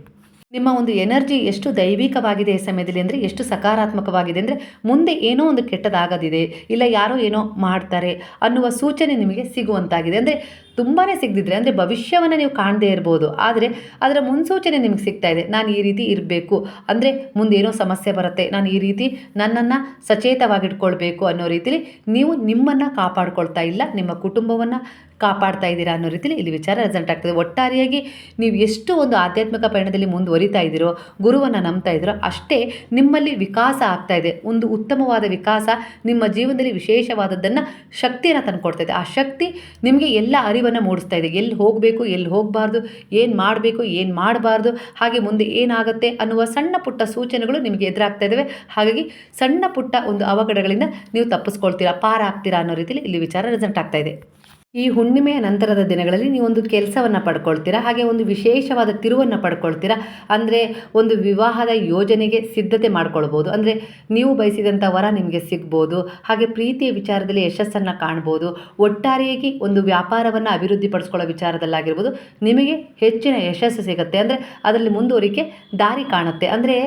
ನಿಮ್ಮ ಒಂದು ಎನರ್ಜಿ ಎಷ್ಟು ದೈವಿಕವಾಗಿದೆ ಈ ಸಮಯದಲ್ಲಿ ಅಂದರೆ ಎಷ್ಟು ಸಕಾರಾತ್ಮಕವಾಗಿದೆ ಅಂದರೆ ಮುಂದೆ ಏನೋ ಒಂದು ಕೆಟ್ಟದಾಗದಿದೆ, ಇಲ್ಲ ಯಾರೋ ಏನೋ ಮಾಡ್ತಾರೆ ಅನ್ನುವ ಸೂಚನೆ ನಿಮಗೆ ಸಿಗುವಂತಾಗಿದೆ. ಅಂದರೆ ತುಂಬಾ ಸಿಗದಿದ್ರೆ, ಅಂದರೆ ಭವಿಷ್ಯವನ್ನು ನೀವು ಕಾಣದೇ ಇರ್ಬೋದು. ಆದರೆ ಅದರ ಮುನ್ಸೂಚನೆ ನಿಮಗೆ ಸಿಗ್ತಾ ಇದೆ. ನಾನು ಈ ರೀತಿ ಇರಬೇಕು. ಅಂದರೆ ಮುಂದೇನೋ ಸಮಸ್ಯೆ ಬರುತ್ತೆ. ನಾನು ಈ ರೀತಿ ನನ್ನನ್ನು ಸಚೇತವಾಗಿಟ್ಕೊಳ್ಬೇಕು ಅನ್ನೋ ರೀತಿಲಿ ನೀವು ನಿಮ್ಮನ್ನು ಕಾಪಾಡ್ಕೊಳ್ತಾ ಇಲ್ಲ, ನಿಮ್ಮ ಕುಟುಂಬವನ್ನು ಕಾಪಾಡ್ತಾ ಇದ್ದೀರಾ ಅನ್ನೋ ರೀತಿಲಿ ಇಲ್ಲಿ ವಿಚಾರ ರೆಸಲ್ಟ್ ಆಗ್ತದೆ. ಒಟ್ಟಾರೆಯಾಗಿ ನೀವು ಎಷ್ಟು ಒಂದು ಆಧ್ಯಾತ್ಮಿಕ ಪಯಣದಲ್ಲಿ ಮುಂದುವರಿತಾ ಇದ್ದೀರೋ, ಗುರುವನ್ನು ನಂಬ್ತಾ ಇದ್ದೀರೋ, ಅಷ್ಟೇ ನಿಮ್ಮಲ್ಲಿ ವಿಕಾಸ ಆಗ್ತಾ ಇದೆ. ಒಂದು ಉತ್ತಮವಾದ ವಿಕಾಸ ನಿಮ್ಮ ಜೀವನದಲ್ಲಿ ವಿಶೇಷವಾದದ್ದನ್ನು ಶಕ್ತಿಯನ್ನು ತಂದುಕೊಡ್ತಾ ಇದೆ. ಆ ಶಕ್ತಿ ನಿಮಗೆ ಎಲ್ಲ ಅರಿವನ್ನು ಮೂಡಿಸ್ತಾ ಇದೆ. ಎಲ್ಲಿ ಹೋಗಬೇಕು, ಎಲ್ಲಿ ಹೋಗಬಾರ್ದು, ಏನು ಮಾಡಬೇಕು, ಏನು ಮಾಡಬಾರ್ದು, ಹಾಗೆ ಮುಂದೆ ಏನಾಗುತ್ತೆ ಅನ್ನುವ ಸಣ್ಣ ಪುಟ್ಟ ಸೂಚನೆಗಳು ನಿಮಗೆ ಎದುರಾಗ್ತಾ ಇದ್ದಾವೆ ಹಾಗಾಗಿ ಸಣ್ಣ ಪುಟ್ಟ ಒಂದು ಅವಘಡಗಳಿಂದ ನೀವು ತಪ್ಪಿಸ್ಕೊಳ್ತೀರಾ, ಪಾರಾಗ್ತೀರಾ ಅನ್ನೋ ರೀತಿಯಲ್ಲಿ ಇಲ್ಲಿ ವಿಚಾರ ರೆಸಲ್ಟ್ ಆಗ್ತಾ ಇದೆ. ಈ ಹುಣ್ಣಿಮೆಯ ನಂತರದ ದಿನಗಳಲ್ಲಿ ನೀವೊಂದು ಕೆಲಸವನ್ನು ಪಡ್ಕೊಳ್ತೀರಾ? ಹಾಗೆ ಒಂದು ವಿಶೇಷವಾದ ತಿರುವನ್ನು ಪಡ್ಕೊಳ್ತೀರಾ? ಅಂದರೆ ಒಂದು ವಿವಾಹದ ಯೋಜನೆಗೆ ಸಿದ್ಧತೆ ಮಾಡ್ಕೊಳ್ಬೋದು. ಅಂದರೆ ನೀವು ಬಯಸಿದಂಥ ವರ ನಿಮಗೆ ಸಿಗ್ಬೋದು. ಹಾಗೆ ಪ್ರೀತಿಯ ವಿಚಾರದಲ್ಲಿ ಯಶಸ್ಸನ್ನು ಕಾಣ್ಬೋದು. ಒಟ್ಟಾರೆಯಾಗಿ ಒಂದು ವ್ಯಾಪಾರವನ್ನು ಅಭಿವೃದ್ಧಿಪಡಿಸ್ಕೊಳ್ಳೋ ವಿಚಾರದಲ್ಲಾಗಿರ್ಬೋದು. ನಿಮಗೆ ಹೆಚ್ಚಿನ ಯಶಸ್ಸು ಸಿಗುತ್ತೆ. ಅಂದರೆ ಅದರಲ್ಲಿ ಮುಂದುವರಿಕೆ ದಾರಿ ಕಾಣುತ್ತೆ. ಅಂದರೆ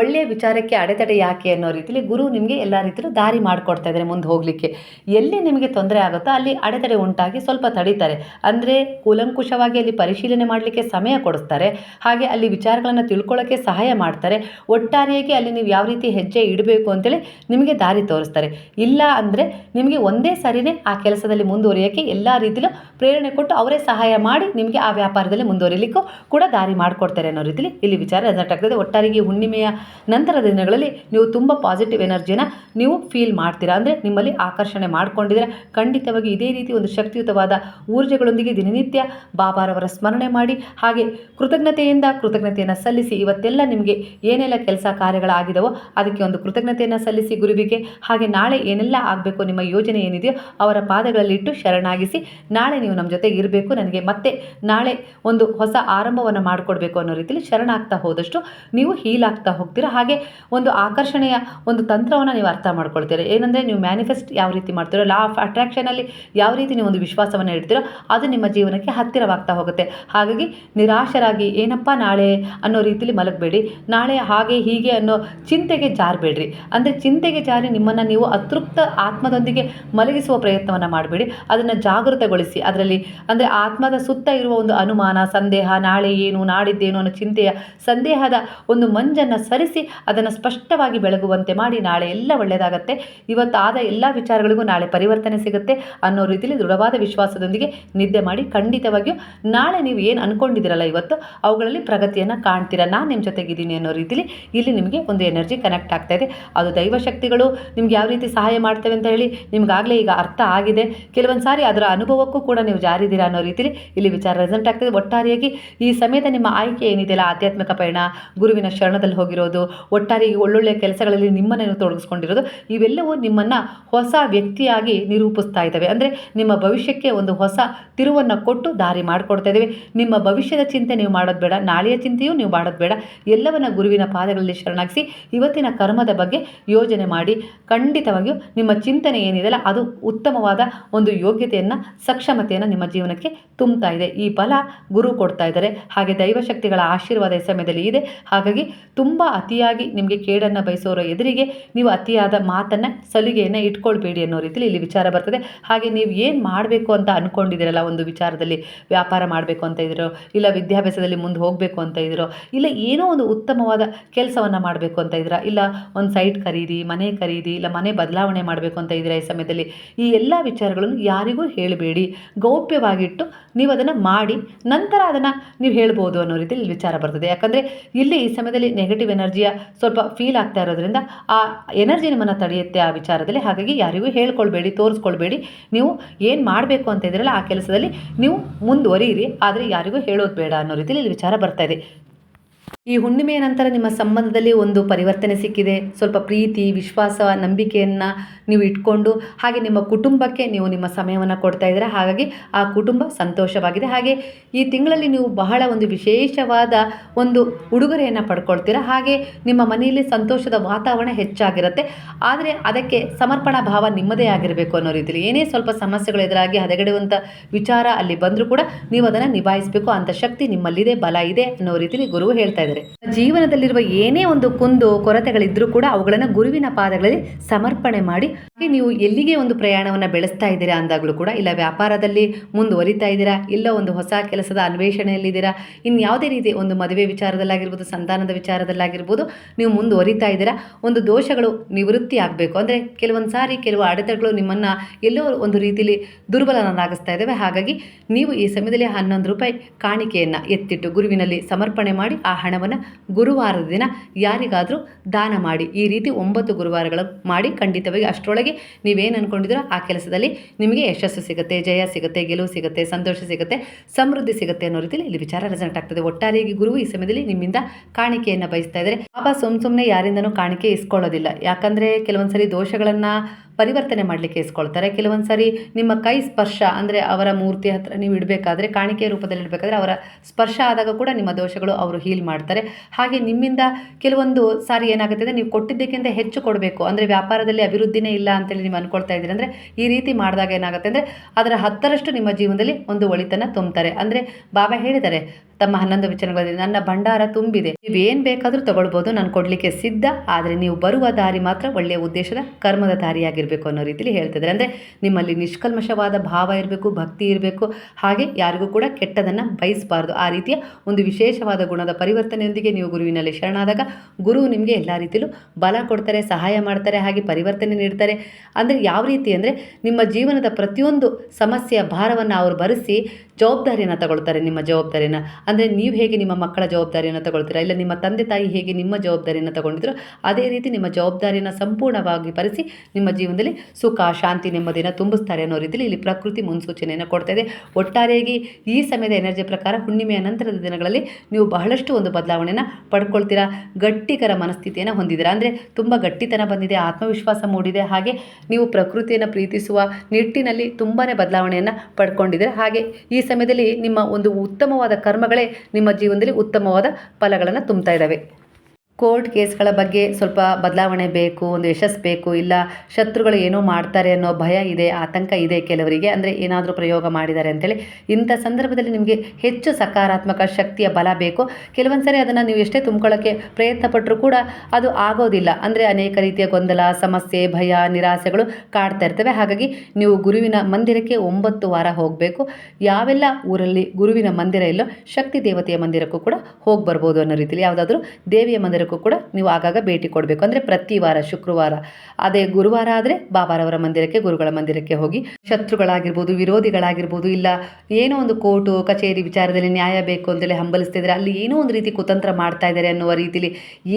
ಒಳ್ಳೆಯ ವಿಚಾರಕ್ಕೆ ಅಡೆತಡೆ ಯಾಕೆ ಅನ್ನೋ ರೀತಿಯಲ್ಲಿ ಗುರು ನಿಮಗೆ ಎಲ್ಲ ರೀತಿಯಲ್ಲೂ ದಾರಿ ಮಾಡಿಕೊಡ್ತಾ ಇದ್ದಾರೆ ಮುಂದೆ ಹೋಗಲಿಕ್ಕೆ. ಎಲ್ಲಿ ನಿಮಗೆ ತೊಂದರೆ ಆಗುತ್ತೋ ಅಲ್ಲಿ ಅಡೆತಡೆ ಉಂಟಾಗಿ ಸ್ವಲ್ಪ ತಡೀತಾರೆ. ಅಂದರೆ ಕೂಲಂಕುಷವಾಗಿ ಅಲ್ಲಿ ಪರಿಶೀಲನೆ ಮಾಡಲಿಕ್ಕೆ ಸಮಯ ಕೊಡಿಸ್ತಾರೆ. ಹಾಗೆ ಅಲ್ಲಿ ವಿಚಾರಗಳನ್ನು ತಿಳ್ಕೊಳ್ಳೋಕ್ಕೆ ಸಹಾಯ ಮಾಡ್ತಾರೆ. ಒಟ್ಟಾರೆಯಾಗಿ ಅಲ್ಲಿ ನೀವು ಯಾವ ರೀತಿ ಹೆಜ್ಜೆ ಇಡಬೇಕು ಅಂತೇಳಿ ನಿಮಗೆ ದಾರಿ ತೋರಿಸ್ತಾರೆ. ಇಲ್ಲ ಅಂದರೆ ನಿಮಗೆ ಒಂದೇ ಸರಿನೇ ಆ ಕೆಲಸದಲ್ಲಿ ಮುಂದುವರಿಯೋಕ್ಕೆ ಎಲ್ಲ ರೀತಿಯಲ್ಲೂ ಪ್ರೇರಣೆ ಕೊಟ್ಟು ಅವರೇ ಸಹಾಯ ಮಾಡಿ ನಿಮಗೆ ಆ ವ್ಯಾಪಾರದಲ್ಲಿ ಮುಂದುವರಿಲಿಕ್ಕೂ ಕೂಡ ದಾರಿ ಮಾಡಿಕೊಡ್ತಾರೆ ಅನ್ನೋ ರೀತಿಲಿ ಇಲ್ಲಿ ವಿಚಾರ ರೆಸಲ್ಟ್ ಆಗ್ತದೆ. ಒಟ್ಟಾರೆಗೆ ಹುಣ್ಣಿಮೆಯ ನಂತರದ ದಿನಗಳಲ್ಲಿ ನೀವು ತುಂಬ ಪಾಸಿಟಿವ್ ಎನರ್ಜಿನ ನೀವು ಫೀಲ್ ಮಾಡ್ತೀರಾ. ಅಂದರೆ ನಿಮ್ಮಲ್ಲಿ ಆಕರ್ಷಣೆ ಮಾಡ್ಕೊಂಡಿದ್ರೆ ಖಂಡಿತವಾಗಿ ಇದೇ ರೀತಿ ಒಂದು ಶಕ್ತಿಯುತವಾದ ಊರ್ಜೆಗಳೊಂದಿಗೆ ದಿನನಿತ್ಯ ಬಾಬಾರವರ ಸ್ಮರಣೆ ಮಾಡಿ ಹಾಗೆ ಕೃತಜ್ಞತೆಯಿಂದ ಕೃತಜ್ಞತೆಯನ್ನು ಸಲ್ಲಿಸಿ ಇವತ್ತೆಲ್ಲ ನಿಮಗೆ ಏನೆಲ್ಲ ಕೆಲಸ ಕಾರ್ಯಗಳಾಗಿದವೋ ಅದಕ್ಕೆ ಒಂದು ಕೃತಜ್ಞತೆಯನ್ನು ಸಲ್ಲಿಸಿ ಗುರುವಿಗೆ. ಹಾಗೆ ನಾಳೆ ಏನೆಲ್ಲ ಆಗಬೇಕು, ನಿಮ್ಮ ಯೋಜನೆ ಏನಿದೆಯೋ ಅವರ ಪಾದಗಳಲ್ಲಿಟ್ಟು ಶರಣಾಗಿಸಿ ನಾಳೆ ನೀವು ನಮ್ಮ ಜೊತೆಗೆ ಇರಬೇಕು, ನನಗೆ ಮತ್ತೆ ನಾಳೆ ಒಂದು ಹೊಸ ಆರಂಭವನ್ನು ಮಾಡಿಕೊಡ್ಬೇಕು ಅನ್ನೋ ರೀತಿಯಲ್ಲಿ ಶರಣಾಗ್ತಾ ಹೋದಷ್ಟು ನೀವು ಹೀಲ್ ಆಗ್ತಾ ಹೋಗ್ತೀರಾ. ಹಾಗೆ ಒಂದು ಆಕರ್ಷಣೆಯ ಒಂದು ತಂತ್ರವನ್ನು ನೀವು ಅರ್ಥ ಮಾಡ್ಕೊಳ್ತೀರಾ. ಏನಂದರೆ ನೀವು ಮ್ಯಾನಿಫೆಸ್ಟ್ ಯಾವ ರೀತಿ ಮಾಡ್ತೀರೋ, ಲಾ ಆಫ್ ಅಟ್ರಾಕ್ಷನಲ್ಲಿ ಯಾವ ರೀತಿ ನೀವು ಒಂದು ವಿಶ್ವಾಸವನ್ನು ಇಡ್ತೀರೋ ಅದು ನಿಮ್ಮ ಜೀವನಕ್ಕೆ ಹತ್ತಿರವಾಗ್ತಾ ಹೋಗುತ್ತೆ. ಹಾಗಾಗಿ ನಿರಾಶರಾಗಿ, ಏನಪ್ಪ ನಾಳೆ? ಅನ್ನೋ ರೀತಿಯಲ್ಲಿ ಮಲಗಬೇಡಿ. ನಾಳೆ ಹಾಗೆ ಹೀಗೆ ಅನ್ನೋ ಚಿಂತೆಗೆ ಜಾರಬೇಡ್ರಿ. ಅಂದರೆ ಚಿಂತೆಗೆ ಜಾರಿ ನಿಮ್ಮನ್ನು ನೀವು ಅತೃಪ್ತ ಆತ್ಮದೊಂದಿಗೆ ಮಲಗಿಸುವ ಪ್ರಯತ್ನವನ್ನು ಮಾಡಬೇಡಿ. ಅದನ್ನು ಜಾಗೃತಗೊಳಿಸಿ. ಅದರಲ್ಲಿ ಅಂದರೆ ಆತ್ಮದ ಸುತ್ತ ಇರುವ ಒಂದು ಅನುಮಾನ, ಸಂದೇಹ, ನಾಳೆ ಏನು, ನಾಡಿದ್ದೇನು ಅನ್ನೋ ಚಿಂತೆಯ ಸಂದೇಹದ ಒಂದು ಮಂಜನ್ನು ಸರಿಸಿ ಅದನ್ನು ಸ್ಪಷ್ಟವಾಗಿ ಬೆಳಗುವಂತೆ ಮಾಡಿ ನಾಳೆ ಎಲ್ಲ ಒಳ್ಳೆಯದಾಗತ್ತೆ ಇವತ್ತು ಆದ ಎಲ್ಲ ವಿಚಾರಗಳಿಗೂ ನಾಳೆ ಪರಿವರ್ತನೆ ಸಿಗುತ್ತೆ ಅನ್ನೋ ರೀತಿಯಲ್ಲಿ ದೃಢವಾದ ವಿಶ್ವಾಸದೊಂದಿಗೆ ನಿದ್ದೆ ಮಾಡಿ ಖಂಡಿತವಾಗಿಯೂ ನಾಳೆ ನೀವು ಏನು ಅಂದ್ಕೊಂಡಿದ್ದೀರಲ್ಲ ಇವತ್ತು, ಅವುಗಳಲ್ಲಿ ಪ್ರಗತಿಯನ್ನು ಕಾಣ್ತೀರಾ? ನಾನು ನಿಮ್ಮ ಜೊತೆಗಿದ್ದೀನಿ ಅನ್ನೋ ರೀತಿಲಿ ಇಲ್ಲಿ ನಿಮಗೆ ಒಂದು ಎನರ್ಜಿ ಕನೆಕ್ಟ್ ಆಗ್ತಾ ಇದೆ. ಅದು ದೈವಶಕ್ತಿಗಳು ನಿಮ್ಗೆ ಯಾವ ರೀತಿ ಸಹಾಯ ಮಾಡ್ತೇವೆ ಅಂತ ಹೇಳಿ ನಿಮ್ಗಾಗಲೇ ಈಗ ಅರ್ಥ ಆಗಿದೆ. ಕೆಲವೊಂದು ಸಾರಿ ಅದರ ಅನುಭವಕ್ಕೂ ಕೂಡ ನೀವು ಜಾರಿದ್ದೀರಾ ಅನ್ನೋ ರೀತಿಲಿ ಇಲ್ಲಿ ವಿಚಾರ ರೆಸಲ್ಟ್ ಆಗ್ತದೆ ಒಟ್ಟಾರೆಯಾಗಿ ಈ ಸಮಯದ ನಿಮ್ಮ ಆಯ್ಕೆ ಏನಿದೆಯಲ್ಲ, ಆಧ್ಯಾತ್ಮಿಕ ಪಯಣ, ಗುರುವಿನ ಶರಣದಲ್ಲಿ ಹೋಗಿರೋದು ಒಟ್ಟಾರೆಯಾಗಿ ಒಳ್ಳೊಳ್ಳೆಯ ಕೆಲಸಗಳಲ್ಲಿ ನಿಮ್ಮನ್ನು ನೀವು ತೊಡಗಿಸ್ಕೊಂಡಿರೋದು, ಇವೆಲ್ಲವೂ ನಿಮ್ಮನ್ನು ಹೊಸ ವ್ಯಕ್ತಿಯಾಗಿ ನಿರೂಪಿಸ್ತಾ ಇದ್ದಾವೆ. ಅಂದರೆ ನಿಮ್ಮ ಭವಿಷ್ಯಕ್ಕೆ ಒಂದು ಹೊಸ ತಿರುವನ್ನು ಕೊಟ್ಟು ದಾರಿ ಮಾಡಿಕೊಡ್ತಾ ಇದ್ದೇವೆ ನಿಮ್ಮ ಭವಿಷ್ಯದ ಚಿಂತೆ ನೀವು ಮಾಡೋದು ಬೇಡ, ನಾಳೆಯ ಚಿಂತೆಯೂ ನೀವು ಮಾಡೋದು ಬೇಡ. ಎಲ್ಲವನ್ನ ಗುರುವಿನ ಪಾದಗಳಲ್ಲಿ ಶರಣಾಗಿಸಿ, ಇವತ್ತಿನ ಕರ್ಮದ ಬಗ್ಗೆ ಯೋಜನೆ ಮಾಡಿ, ಖಂಡಿತವಾಗಿಯೂ ನಿಮ್ಮ ಚಿಂತನೆ ಏನಿದೆಯಲ್ಲ, ಅದು ಉತ್ತಮವಾದ ಒಂದು ಯೋಗ್ಯತೆಯನ್ನು, ಸಕ್ಷಮತೆಯನ್ನು ನಿಮ್ಮ ಜೀವನಕ್ಕೆ ತುಂಬ್ತಾ ಇದೆ. ಈ ಫಲ ಗುರು ಕೊಡ್ತಾ ಇದ್ದಾರೆ. ಹಾಗೆ ದೈವಶಕ್ತಿಗಳ ಆಶೀರ್ವಾದ ಈ ಸಮಯದಲ್ಲಿ ಇದೆ. ಹಾಗಾಗಿ ತುಂಬ ಅತಿಯಾಗಿ ನಿಮಗೆ ಕೇಡನ್ನು ಬಯಸೋರ ಎದುರಿಗೆ ನೀವು ಅತಿಯಾದ ಮಾತನ್ನು, ಸಲಿಗೆಯನ್ನು ಇಟ್ಕೊಳ್ಬೇಡಿ ಅನ್ನೋ ರೀತಿಯಲ್ಲಿ ಇಲ್ಲಿ ವಿಚಾರ ಬರ್ತದೆ. ಹಾಗೆ ನೀವು ಏನು ಮಾಡಬೇಕು ಮಾಡಬೇಕು ಅಂತ ಅಂದ್ಕೊಂಡಿದ್ದೀರಲ್ಲ ಒಂದು ವಿಚಾರದಲ್ಲಿ ವ್ಯಾಪಾರ ಮಾಡಬೇಕು ಅಂತ ಇದ್ದೀರೋ ಇಲ್ಲ ವಿದ್ಯಾಭ್ಯಾಸದಲ್ಲಿ ಮುಂದೆ ಹೋಗಬೇಕು ಅಂತ ಇದ್ದೀರೋ ಇಲ್ಲ ಏನೋ ಒಂದು ಉತ್ತಮವಾದ ಕೆಲಸವನ್ನು ಮಾಡಬೇಕು ಅಂತ ಇದ್ದೀರಾ ಇಲ್ಲ ಒಂದು ಸೈಟ್ ಖರೀದಿ, ಮನೆ ಖರೀದಿ, ಇಲ್ಲ ಮನೆ ಬದಲಾವಣೆ ಮಾಡಬೇಕು ಅಂತ ಇದ್ದೀರಾ ಈ ಸಮಯದಲ್ಲಿ, ಈ ಎಲ್ಲ ವಿಚಾರಗಳನ್ನು ಯಾರಿಗೂ ಹೇಳಬೇಡಿ. ಗೌಪ್ಯವಾಗಿಟ್ಟು ನೀವು ಅದನ್ನು ಮಾಡಿ, ನಂತರ ಅದನ್ನು ನೀವು ಹೇಳ್ಬೋದು ಅನ್ನೋ ರೀತಿಯಲ್ಲಿ ವಿಚಾರ ಬರ್ತದೆ. ಯಾಕಂದರೆ ಇಲ್ಲಿ ಈ ಸಮಯದಲ್ಲಿ ನೆಗೆಟಿವ್ ಎನರ್ಜಿಯ ಸ್ವಲ್ಪ ಫೀಲ್ ಆಗ್ತಾ ಇರೋದ್ರಿಂದ ಆ ಎನರ್ಜಿ ನಿಮ್ಮನ್ನು ತಡೆಯುತ್ತೆ ಆ ವಿಚಾರದಲ್ಲಿ. ಹಾಗಾಗಿ ಯಾರಿಗೂ ಹೇಳ್ಕೊಳ್ಬೇಡಿ, ತೋರಿಸ್ಕೊಳ್ಬೇಡಿ. ನೀವು ಏನು ಮಾಡಬೇಕು ಅಂತ ಇದ್ರಲ್ಲ ಆ ಕೆಲಸದಲ್ಲಿ ನೀವು ಮುಂದುವರಿಯಿರಿ. ಆದರೆ ಯಾರಿಗೂ ಹೇಳೋದು ಬೇಡ ಅನ್ನೋ ರೀತಿಯಲ್ಲಿ ಇಲ್ಲಿ ವಿಚಾರ ಬರ್ತಾ ಇದೆ. ಈ ಹುಣ್ಣಿಮೆಯ ನಂತರ ನಿಮ್ಮ ಸಂಬಂಧದಲ್ಲಿ ಒಂದು ಪರಿವರ್ತನೆ ಸಿಕ್ಕಿದೆ. ಸ್ವಲ್ಪ ಪ್ರೀತಿ, ವಿಶ್ವಾಸ, ನಂಬಿಕೆಯನ್ನು ನೀವು ಇಟ್ಕೊಂಡು, ಹಾಗೆ ನಿಮ್ಮ ಕುಟುಂಬಕ್ಕೆ ನೀವು ನಿಮ್ಮ ಸಮಯವನ್ನು ಕೊಡ್ತಾ ಇದ್ದೀರಾ. ಹಾಗಾಗಿ ಆ ಕುಟುಂಬ ಸಂತೋಷವಾಗಿದೆ. ಹಾಗೆ ಈ ತಿಂಗಳಲ್ಲಿ ನೀವು ಬಹಳ ಒಂದು ವಿಶೇಷವಾದ ಒಂದು ಉಡುಗೊರೆಯನ್ನು ಪಡ್ಕೊಳ್ತೀರಾ. ಹಾಗೆ ನಿಮ್ಮ ಮನೆಯಲ್ಲಿ ಸಂತೋಷದ ವಾತಾವರಣ ಹೆಚ್ಚಾಗಿರುತ್ತೆ. ಆದರೆ ಅದಕ್ಕೆ ಸಮರ್ಪಣಾ ಭಾವ ನಿಮ್ಮದೇ ಆಗಿರಬೇಕು ಅನ್ನೋ ರೀತಿಯಲ್ಲಿ ಏನೇ ಸ್ವಲ್ಪ ಸಮಸ್ಯೆಗಳು ಎದುರಾಗಿ ಹದಗೆಡುವಂಥ ವಿಚಾರ ಅಲ್ಲಿ ಬಂದರೂ ಕೂಡ ನೀವು ಅದನ್ನು ನಿಭಾಯಿಸಬೇಕು. ಅಂತ ಶಕ್ತಿ ನಿಮ್ಮಲ್ಲಿದೆ, ಬಲ ಇದೆ ಅನ್ನೋ ರೀತಿಯಲ್ಲಿ ಗುರುವು ಹೇಳ್ತಾ ಇದ್ದಾರೆ. ಜೀವನದಲ್ಲಿರುವ ಏನೇ ಒಂದು ಕುಂದು ಕೊರತೆಗಳಿದ್ರೂ ಕೂಡ ಅವುಗಳನ್ನು ಗುರುವಿನ ಪಾದಗಳಲ್ಲಿ ಸಮರ್ಪಣೆ ಮಾಡಿ ನೀವು ಎಲ್ಲಿಗೆ ಒಂದು ಪ್ರಯಾಣವನ್ನು ಬೆಳೆಸ್ತಾ ಇದ್ದೀರಾ ಅಂದಾಗಲೂ ಕೂಡ, ಇಲ್ಲ ವ್ಯಾಪಾರದಲ್ಲಿ ಮುಂದುವರಿತಾ ಇದ್ದೀರಾ, ಇಲ್ಲ ಒಂದು ಹೊಸ ಕೆಲಸದ ಅನ್ವೇಷಣೆಯಲ್ಲಿದ್ದೀರಾ ಇನ್ನು ಯಾವುದೇ ರೀತಿ ಒಂದು ಮದುವೆ ವಿಚಾರದಲ್ಲಾಗಿರ್ಬೋದು, ಸಂತಾನದ ವಿಚಾರದಲ್ಲಾಗಿರ್ಬೋದು, ನೀವು ಮುಂದುವರಿತಾ ಇದ್ದೀರಾ, ಒಂದು ದೋಷಗಳು ನಿವೃತ್ತಿ ಆಗಬೇಕು. ಅಂದರೆ ಕೆಲವೊಂದು ಸಾರಿ ಕೆಲವು ಅಡೆತಡೆಗಳು ನಿಮ್ಮನ್ನು ಎಲ್ಲೋ ಒಂದು ರೀತಿಯಲ್ಲಿ ದುರ್ಬಲನಾಗಿಸ್ತಾ ಇದ್ದಾವೆ. ಹಾಗಾಗಿ ನೀವು ಈ ಸಮಯದಲ್ಲಿ ಹನ್ನೊಂದು ರೂಪಾಯಿ ಕಾಣಿಕೆಯನ್ನು ಎತ್ತಿಟ್ಟು ಗುರುವಿನಲ್ಲಿ ಸಮರ್ಪಣೆ ಮಾಡಿ ಆ ಹಣವನ್ನು ಗುರುವಾರದ ದಿನ ಯಾರಿಗಾದರೂ ದಾನ ಮಾಡಿ, ಈ ರೀತಿ ಒಂಬತ್ತು ಗುರುವಾರಗಳು ಮಾಡಿ ಖಂಡಿತವಾಗಿ ಅಷ್ಟರೊಳಗೆ ನೀವೇನು ಅಂದ್ಕೊಂಡಿದ್ದೀರೋ ಆ ಕೆಲಸದಲ್ಲಿ ನಿಮಗೆ ಯಶಸ್ಸು ಸಿಗುತ್ತೆ, ಜಯ ಸಿಗುತ್ತೆ, ಗೆಲುವು ಸಿಗುತ್ತೆ, ಸಂತೋಷ ಸಿಗುತ್ತೆ, ಸಮೃದ್ಧಿ ಸಿಗುತ್ತೆ ಅನ್ನೋ ರೀತಿಯಲ್ಲಿ ಇಲ್ಲಿ ವಿಚಾರ ರೆಸಲ್ಟ್ ಆಗ್ತದೆ. ಒಟ್ಟಾರೆಯಾಗಿ ಗುರು ಈ ಸಮಯದಲ್ಲಿ ನಿಮ್ಮಿಂದ ಕಾಣಿಕೆಯನ್ನು ಬಯಸ್ತಾ ಇದ್ದಾರೆ ಪಾಪ ಸುಮ್ ಸುಮ್ಮನೆ ಯಾರಿಂದನೂ ಕಾಣಿಕೆ ಇಸ್ಕೊಳ್ಳೋದಿಲ್ಲ. ಯಾಕಂದರೆ ಕೆಲವೊಂದ್ಸರಿ ದೋಷಗಳನ್ನು ಪರಿವರ್ತನೆ ಮಾಡಲಿಕ್ಕೆ ಇಸ್ಕೊಳ್ತಾರೆ. ಕೆಲವೊಂದು ಸಾರಿ ನಿಮ್ಮ ಕೈ ಸ್ಪರ್ಶ ಅಂದರೆ ಅವರ ಮೂರ್ತಿ ಹತ್ರ ನೀವು ಇಡಬೇಕಾದ್ರೆ ಕಾಣಿಕೆ ರೂಪದಲ್ಲಿ ಇಡಬೇಕಾದ್ರೆ ಅವರ ಸ್ಪರ್ಶ ಆದಾಗ ಕೂಡ ನಿಮ್ಮ ದೋಷಗಳು ಅವರು ಹೀಲ್ ಮಾಡ್ತಾರೆ. ಹಾಗೆ ನಿಮ್ಮಿಂದ ಕೆಲವೊಂದು ಸಾರಿ ಏನಾಗುತ್ತೆ ಅಂದರೆ ನೀವು ಕೊಟ್ಟಿದ್ದಕ್ಕಿಂತ ಹೆಚ್ಚು ಕೊಡಬೇಕು. ಅಂದರೆ ವ್ಯಾಪಾರದಲ್ಲಿ ಅಭಿವೃದ್ಧಿನೇ ಇಲ್ಲ ಅಂತೇಳಿ ನೀವು ಅನ್ಕೊಳ್ತಾ ಇದ್ದೀರಿ ಅಂದರೆ ಈ ರೀತಿ ಮಾಡಿದಾಗ ಏನಾಗುತ್ತೆ ಅಂದರೆ ಅದರ ಹತ್ತರಷ್ಟು ನಿಮ್ಮ ಜೀವನದಲ್ಲಿ ಒಂದು ಒಳಿತನ್ನು ತುಂಬ್ತಾರೆ. ಅಂದರೆ ಬಾಬಾ ಹೇಳಿದ್ದಾರೆ ತಮ್ಮ ಹನ್ನೊಂದು ವಚನಗಳಲ್ಲಿ ನನ್ನ ಭಂಡಾರ ತುಂಬಿದೆ. ನೀವು ಏನು ಬೇಕಾದರೂ ತಗೊಳ್ಬೋದು, ನಾನು ಕೊಡಲಿಕ್ಕೆ ಸಿದ್ಧ, ಆದರೆ ನೀವು ಬರುವ ದಾರಿ ಮಾತ್ರ ಒಳ್ಳೆಯ ಉದ್ದೇಶದ ಕರ್ಮದ ದಾರಿಯಾಗಿರಬೇಕು ಅನ್ನೋ ರೀತಿಯಲ್ಲಿ ಹೇಳ್ತಿದ್ದಾರೆ. ಅಂದರೆ ನಿಮ್ಮಲ್ಲಿ ನಿಷ್ಕಲ್ಮಶವಾದ ಭಾವ ಇರಬೇಕು, ಭಕ್ತಿ ಇರಬೇಕು, ಹಾಗೆ ಯಾರಿಗೂ ಕೂಡ ಕೆಟ್ಟದನ್ನು ಬಯಸಬಾರದು. ಆ ರೀತಿಯ ಒಂದು ವಿಶೇಷವಾದ ಗುಣದ ಪರಿವರ್ತನೆಯೊಂದಿಗೆ ನೀವು ಗುರುವಿನಲ್ಲಿ ಶರಣಾದಾಗ ಗುರು ನಿಮಗೆ ಎಲ್ಲ ರೀತಿಯಲ್ಲೂ ಬಲ ಕೊಡ್ತಾರೆ, ಸಹಾಯ ಮಾಡ್ತಾರೆ, ಹಾಗೆ ಪರಿವರ್ತನೆ ನೀಡ್ತಾರೆ. ಅಂದರೆ ಯಾವ ರೀತಿ ಅಂದರೆ ನಿಮ್ಮ ಜೀವನದ ಪ್ರತಿಯೊಂದು ಸಮಸ್ಯೆಯ ಭಾರವನ್ನು ಅವರು ಭರಿಸಿ ಜವಾಬ್ದಾರಿಯನ್ನು ತಗೊಳ್ತಾರೆ, ನಿಮ್ಮ ಜವಾಬ್ದಾರಿನ ಅಂದರೆ ನೀವು ಹೇಗೆ ನಿಮ್ಮ ಮಕ್ಕಳ ಜವಾಬ್ದಾರಿಯನ್ನು ತಗೊಳ್ತೀರಾ? ಇಲ್ಲ ನಿಮ್ಮ ತಂದೆ ತಾಯಿ ಹೇಗೆ ನಿಮ್ಮ ಜವಾಬ್ದಾರಿಯನ್ನು ತಗೊಂಡಿದ್ರು? ಅದೇ ರೀತಿ ನಿಮ್ಮ ಜವಾಬ್ದಾರಿಯನ್ನು ಸಂಪೂರ್ಣವಾಗಿ ಪರಿಸಿ ನಿಮ್ಮ ಜೀವನದಲ್ಲಿ ಸುಖ, ಶಾಂತಿ, ನೆಮ್ಮದಿಯನ್ನು ತುಂಬಿಸ್ತಾರೆ ಅನ್ನೋ ರೀತಿಯಲ್ಲಿ ಇಲ್ಲಿ ಪ್ರಕೃತಿ ಮುನ್ಸೂಚನೆಯನ್ನು ಕೊಡ್ತಾ ಇದೆ. ಒಟ್ಟಾರೆಯಾಗಿ ಈ ಸಮಯದ ಎನರ್ಜಿ ಪ್ರಕಾರ ಹುಣ್ಣಿಮೆಯ ನಂತರದ ದಿನಗಳಲ್ಲಿ ನೀವು ಬಹಳಷ್ಟು ಒಂದು ಬದಲಾವಣೆಯನ್ನು ಪಡ್ಕೊಳ್ತೀರಾ? ಗಟ್ಟಿಕರ ಮನಸ್ಥಿತಿಯನ್ನು ಹೊಂದಿದ್ದೀರಾ? ಅಂದರೆ ತುಂಬ ಗಟ್ಟಿತನ ಬಂದಿದೆ, ಆತ್ಮವಿಶ್ವಾಸ ಮೂಡಿದೆ, ಹಾಗೆ ನೀವು ಪ್ರಕೃತಿಯನ್ನು ಪ್ರೀತಿಸುವ ನಿಟ್ಟಿನಲ್ಲಿ ತುಂಬಾ ಬದಲಾವಣೆಯನ್ನು ಪಡ್ಕೊಂಡಿದ್ದೀರಾ? ಹಾಗೆ ಈ ಸಮಯದಲ್ಲಿ ನಿಮ್ಮ ಒಂದು ಉತ್ತಮವಾದ ಕರ್ಮಗಳೇ ನಿಮ್ಮ ಜೀವನದಲ್ಲಿ ಉತ್ತಮವಾದ ಫಲಗಳನ್ನು ತುಂಬ್ತಾ ಇದ್ದಾವೆ. ಕೋರ್ಟ್ ಕೇಸ್ಗಳ ಬಗ್ಗೆ ಸ್ವಲ್ಪ ಬದಲಾವಣೆ ಬೇಕು, ಒಂದು ಯಶಸ್ಸು ಬೇಕು, ಇಲ್ಲ ಶತ್ರುಗಳು ಏನೋ ಮಾಡ್ತಾರೆ ಅನ್ನೋ ಭಯ ಇದೆ, ಆತಂಕ ಇದೆ ಕೆಲವರಿಗೆ, ಅಂದರೆ ಏನಾದರೂ ಪ್ರಯೋಗ ಮಾಡಿದ್ದಾರೆ ಅಂತೇಳಿ ಇಂಥ ಸಂದರ್ಭದಲ್ಲಿ ನಿಮಗೆ ಹೆಚ್ಚು ಸಕಾರಾತ್ಮಕ ಶಕ್ತಿಯ ಬಲ ಬೇಕು. ಕೆಲವೊಂದು ಸರಿ ಅದನ್ನು ನೀವು ಎಷ್ಟೇ ತುಂಬ್ಕೊಳ್ಳೋಕ್ಕೆ ಪ್ರಯತ್ನ ಪಟ್ಟರೂ ಕೂಡ ಅದು ಆಗೋದಿಲ್ಲ. ಅಂದರೆ ಅನೇಕ ರೀತಿಯ ಗೊಂದಲ, ಸಮಸ್ಯೆ, ಭಯ, ನಿರಾಸೆಗಳು ಕಾಡ್ತಾ ಇರ್ತವೆ. ಹಾಗಾಗಿ ನೀವು ಗುರುವಿನ ಮಂದಿರಕ್ಕೆ ಒಂಬತ್ತು ವಾರ ಹೋಗಬೇಕು. ಯಾವೆಲ್ಲ ಊರಲ್ಲಿ ಗುರುವಿನ ಮಂದಿರ ಇಲ್ಲೋ, ಶಕ್ತಿ ದೇವತೆಯ ಮಂದಿರಕ್ಕೂ ಕೂಡ ಹೋಗಿ ಬರ್ಬೋದು ಅನ್ನೋ ರೀತಿಯಲ್ಲಿ ಯಾವುದಾದ್ರೂ ದೇವಿಯ ಮಂದಿರಕ್ಕೂ ಕೂಡ ನೀವು ಆಗಾಗ ಭೇಟಿ ಕೊಡಬೇಕು. ಅಂದರೆ ಪ್ರತಿ ವಾರ, ಶುಕ್ರವಾರ. ಅದೇ ಗುರುವಾರ ಆದರೆ ಬಾಬಾರವರ ಮಂದಿರಕ್ಕೆ, ಗುರುಗಳ ಮಂದಿರಕ್ಕೆ ಹೋಗಿ ಶತ್ರುಗಳಾಗಿರ್ಬೋದು, ವಿರೋಧಿಗಳಾಗಿರ್ಬೋದು, ಇಲ್ಲ ಏನೋ ಒಂದು ಕೋರ್ಟು, ಕಚೇರಿ ವಿಚಾರದಲ್ಲಿ ನ್ಯಾಯ ಬೇಕು ಅಂತೇಳಿ ಹಂಬಲಿಸ್ತಿದ್ದಾರೆ ಅಲ್ಲಿ ಏನೋ ಒಂದು ರೀತಿ ಕುತಂತ್ರ ಮಾಡ್ತಾ ಇದ್ದಾರೆ ಅನ್ನುವ ರೀತಿಯಲ್ಲಿ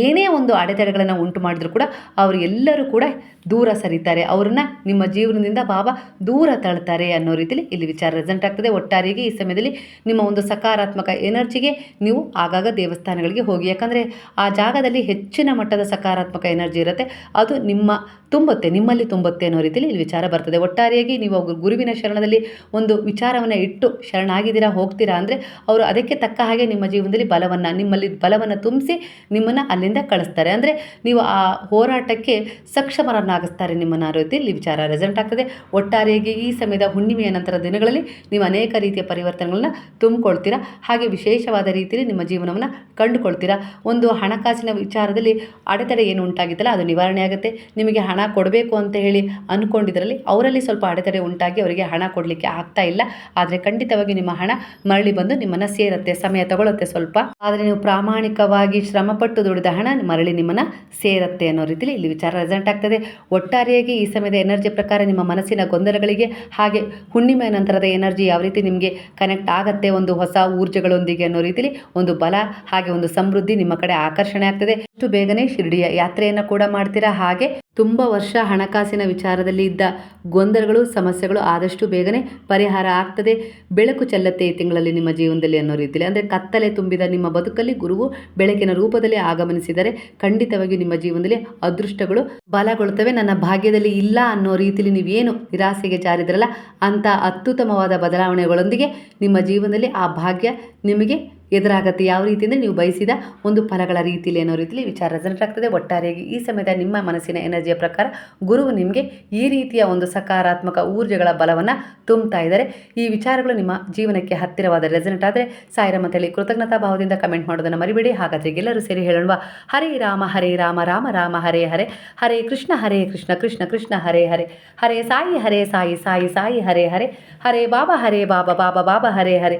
ಏನೇ ಒಂದು ಅಡೆತಡೆಗಳನ್ನು ಉಂಟು ಮಾಡಿದ್ರು ಕೂಡ ಅವರು ಎಲ್ಲರೂ ಕೂಡ ದೂರ ಸರಿತಾರೆ. ಅವ್ರನ್ನ ನಿಮ್ಮ ಜೀವನದಿಂದ ಬಾಬಾ ದೂರ ತಳ್ತಾರೆ ಅನ್ನೋ ರೀತಿಯಲ್ಲಿ ಇಲ್ಲಿ ವಿಚಾರ ರೆಸೆಂಟ್ ಆಗ್ತದೆ. ಒಟ್ಟಾರೆಯಾಗಿ ಈ ಸಮಯದಲ್ಲಿ ನಿಮ್ಮ ಒಂದು ಸಕಾರಾತ್ಮಕ ಎನರ್ಜಿಗೆ ನೀವು ಆಗಾಗ ದೇವಸ್ಥಾನಗಳಿಗೆ ಹೋಗಿ. ಯಾಕಂದರೆ ಆ ಜಾಗದಲ್ಲಿ ಹೆಚ್ಚಿನ ಮಟ್ಟದ ಸಕಾರಾತ್ಮಕ ಎನರ್ಜಿ ಇರುತ್ತೆ. ಅದು ನಿಮ್ಮ ತುಂಬುತ್ತೆ, ನಿಮ್ಮಲ್ಲಿ ತುಂಬುತ್ತೆ ಅನ್ನೋ ರೀತಿಯಲ್ಲಿ ಇಲ್ಲಿ ವಿಚಾರ ಬರ್ತದೆ. ಒಟ್ಟಾರೆಯಾಗಿ ನೀವು ಗುರುವಿನ ಶರಣದಲ್ಲಿ ಒಂದು ವಿಚಾರವನ್ನು ಇಟ್ಟು ಶರಣಾಗಿದ್ದೀರಾ, ಹೋಗ್ತೀರಾ ಅಂದರೆ ಅವರು ಅದಕ್ಕೆ ತಕ್ಕ ಹಾಗೆ ನಿಮ್ಮ ಜೀವನದಲ್ಲಿ ಬಲವನ್ನು, ನಿಮ್ಮಲ್ಲಿ ಬಲವನ್ನು ತುಂಬಿಸಿ ನಿಮ್ಮನ್ನು ಅಲ್ಲಿಂದ ಕಳಿಸ್ತಾರೆ. ಅಂದರೆ ನೀವು ಆ ಹೋರಾಟಕ್ಕೆ ಸಕ್ಷಮರನ್ನಾಗಿಸ್ತಾರೆ ನಿಮ್ಮನ್ನು ಆ ರೀತಿಯಲ್ಲಿ ವಿಚಾರ ರೆಸಲ್ಟ್ ಆಗ್ತದೆ. ಒಟ್ಟಾರೆಯಾಗಿ ಈ ಸಮಯದ ಹುಣ್ಣಿಮೆಯ ನಂತರ ದಿನಗಳಲ್ಲಿ ನೀವು ಅನೇಕ ರೀತಿಯ ಪರಿವರ್ತನೆಗಳನ್ನ ತುಂಬಿಕೊಳ್ತೀರಾ, ಹಾಗೆ ವಿಶೇಷವಾದ ರೀತಿಯಲ್ಲಿ ನಿಮ್ಮ ಜೀವನವನ್ನು ಕಂಡುಕೊಳ್ತೀರಾ. ಒಂದು ಹಣಕಾಸಿನ ವಿಚಾರದಲ್ಲಿ ಅಡೆತಡೆ ಏನು ಉಂಟಾಗಿತ್ತಲ್ಲ, ಅದು ನಿವಾರಣೆ ಆಗುತ್ತೆ. ನಿಮಗೆ ಹಣ ಕೊಡಬೇಕು ಅಂತ ಹೇಳಿ ಅಂದ್ಕೊಂಡಿದ್ರಲ್ಲಿ ಅವರಲ್ಲಿ ಸ್ವಲ್ಪ ಅಡೆತಡೆ ಉಂಟಾಗಿ ಅವರಿಗೆ ಹಣ ಕೊಡಲಿಕ್ಕೆ ಆಗ್ತಾ ಇಲ್ಲ. ಆದರೆ ಖಂಡಿತವಾಗಿ ನಿಮ್ಮ ಹಣ ಮರಳಿ ಬಂದು ನಿಮ್ಮನ್ನು ಸೇರುತ್ತೆ, ಸಮಯ ತಗೊಳ್ಳುತ್ತೆ ಸ್ವಲ್ಪ. ಆದರೆ ನೀವು ಪ್ರಾಮಾಣಿಕವಾಗಿ ಶ್ರಮಪಟ್ಟು ದುಡಿದ ಹಣ ಮರಳಿ ನಿಮ್ಮನ್ನು ಸೇರುತ್ತೆ ಅನ್ನೋ ರೀತಿಯಲ್ಲಿ ಇಲ್ಲಿ ವಿಚಾರ ರೆಸಲ್ಟ್ ಆಗ್ತದೆ. ಒಟ್ಟಾರೆಯಾಗಿ ಈ ಸಮಯದ ಎನರ್ಜಿ ಪ್ರಕಾರ ನಿಮ್ಮ ಮನಸ್ಸಿನ ಗೊಂದಲಗಳಿಗೆ ಹಾಗೆ ಹುಣ್ಣಿಮೆ ನಂತರದ ಎನರ್ಜಿ ಯಾವ ರೀತಿ ನಿಮಗೆ ಕನೆಕ್ಟ್ ಆಗುತ್ತೆ ಒಂದು ಹೊಸ ಊರ್ಜೆಗಳೊಂದಿಗೆ ಅನ್ನೋ ರೀತಿಯಲ್ಲಿ ಒಂದು ಬಲ ಹಾಗೆ ಒಂದು ಸಮೃದ್ಧಿ ನಿಮ್ಮ ಕಡೆ ಆಕರ್ಷಣೆ ಆಗ್ತದೆ. ಅಷ್ಟು ಬೇಗನೆ ಶಿರಡಿಯ ಯಾತ್ರೆಯನ್ನು ಕೂಡ ಮಾಡ್ತೀರಾ? ಹಾಗೆ ತುಂಬ ವರ್ಷ ಹಣಕಾಸಿನ ವಿಚಾರದಲ್ಲಿ ಇದ್ದ ಗೊಂದಲಗಳು, ಸಮಸ್ಯೆಗಳು ಆದಷ್ಟು ಬೇಗನೆ ಪರಿಹಾರ ಆಗ್ತದೆ. ಬೆಳಕು ಚೆಲ್ಲತ್ತೆ ಈ ತಿಂಗಳಲ್ಲಿ ನಿಮ್ಮ ಜೀವನದಲ್ಲಿ ಅನ್ನೋ ರೀತಿಯಲ್ಲಿ ಅಂದರೆ ಕತ್ತಲೆ ತುಂಬಿದ ನಿಮ್ಮ ಬದುಕಲ್ಲಿ ಗುರುವು ಬೆಳಕಿನ ರೂಪದಲ್ಲಿ ಆಗಮನಿಸಿದರೆ ಖಂಡಿತವಾಗಿ ನಿಮ್ಮ ಜೀವನದಲ್ಲಿ ಅದೃಷ್ಟಗಳು ಬಲಗೊಳ್ತವೆ. ನನ್ನ ಭಾಗ್ಯದಲ್ಲಿ ಇಲ್ಲ ಅನ್ನೋ ರೀತಿಯಲ್ಲಿ ನೀವೇನು ನಿರಾಸೆಗೆ ಜಾರಿದ್ರಲ್ಲ, ಅಂಥ ಅತ್ಯುತ್ತಮವಾದ ಬದಲಾವಣೆಗಳೊಂದಿಗೆ ನಿಮ್ಮ ಜೀವನದಲ್ಲಿ ಆ ಭಾಗ್ಯ ನಿಮಗೆ ಎದುರಾಗತ್ತೆ. ಯಾವ ರೀತಿ ಅಂದರೆ ನೀವು ಬಯಸಿದ ಒಂದು ಫಲಗಳ ರೀತಿಯಲ್ಲಿ ಅನ್ನೋ ರೀತಿಯಲ್ಲಿ ವಿಚಾರ ರೆಸಲ್ಟ್ ಆಗ್ತದೆ. ಒಟ್ಟಾರೆಯಾಗಿ ಈ ಸಮಯದ ನಿಮ್ಮ ಮನಸ್ಸಿನ ಎನರ್ಜಿಯ ಪ್ರಕಾರ ಗುರುವು ನಿಮಗೆ ಈ ರೀತಿಯ ಒಂದು ಸಕಾರಾತ್ಮಕ ಊರ್ಜೆಗಳ ಬಲವನ್ನು ತುಂಬ್ತಾ ಇದ್ದಾರೆ. ಈ ವಿಚಾರಗಳು ನಿಮ್ಮ ಜೀವನಕ್ಕೆ ಹತ್ತಿರವಾದ ರೆಸಲ್ಟ್ ಆದರೆ ಸಾಯಿರಮ್ಮ ಹೇಳಿ ಕೃತಜ್ಞತಾ ಭಾವದಿಂದ ಕಮೆಂಟ್ ಮಾಡೋದನ್ನು ಮರಿಬೇಡಿ. ಹಾಗಾದರೆ ಎಲ್ಲರೂ ಸೇರಿ ಹೇಳೋಣ ಹರೇ ರಾಮ ಹರೇ ರಾಮ ರಾಮ ರಾಮ, ಹರೇ ಹರೇ. ಹರೇ ಕೃಷ್ಣ ಹರೇ ಕೃಷ್ಣ ಕೃಷ್ಣ ಕೃಷ್ಣ, ಹರೇ ಹರೇ. ಹರೇ ಸಾಯಿ ಹರೇ ಸಾಯಿ ಸಾಯಿ ಸಾಯಿ, ಹರೇ ಹರೇ. ಹರೇ ಬಾಬಾ ಹರೇ ಬಾಬಾ ಬಾಬಾ ಬಾಬಾ, ಹರೇ ಹರೇ.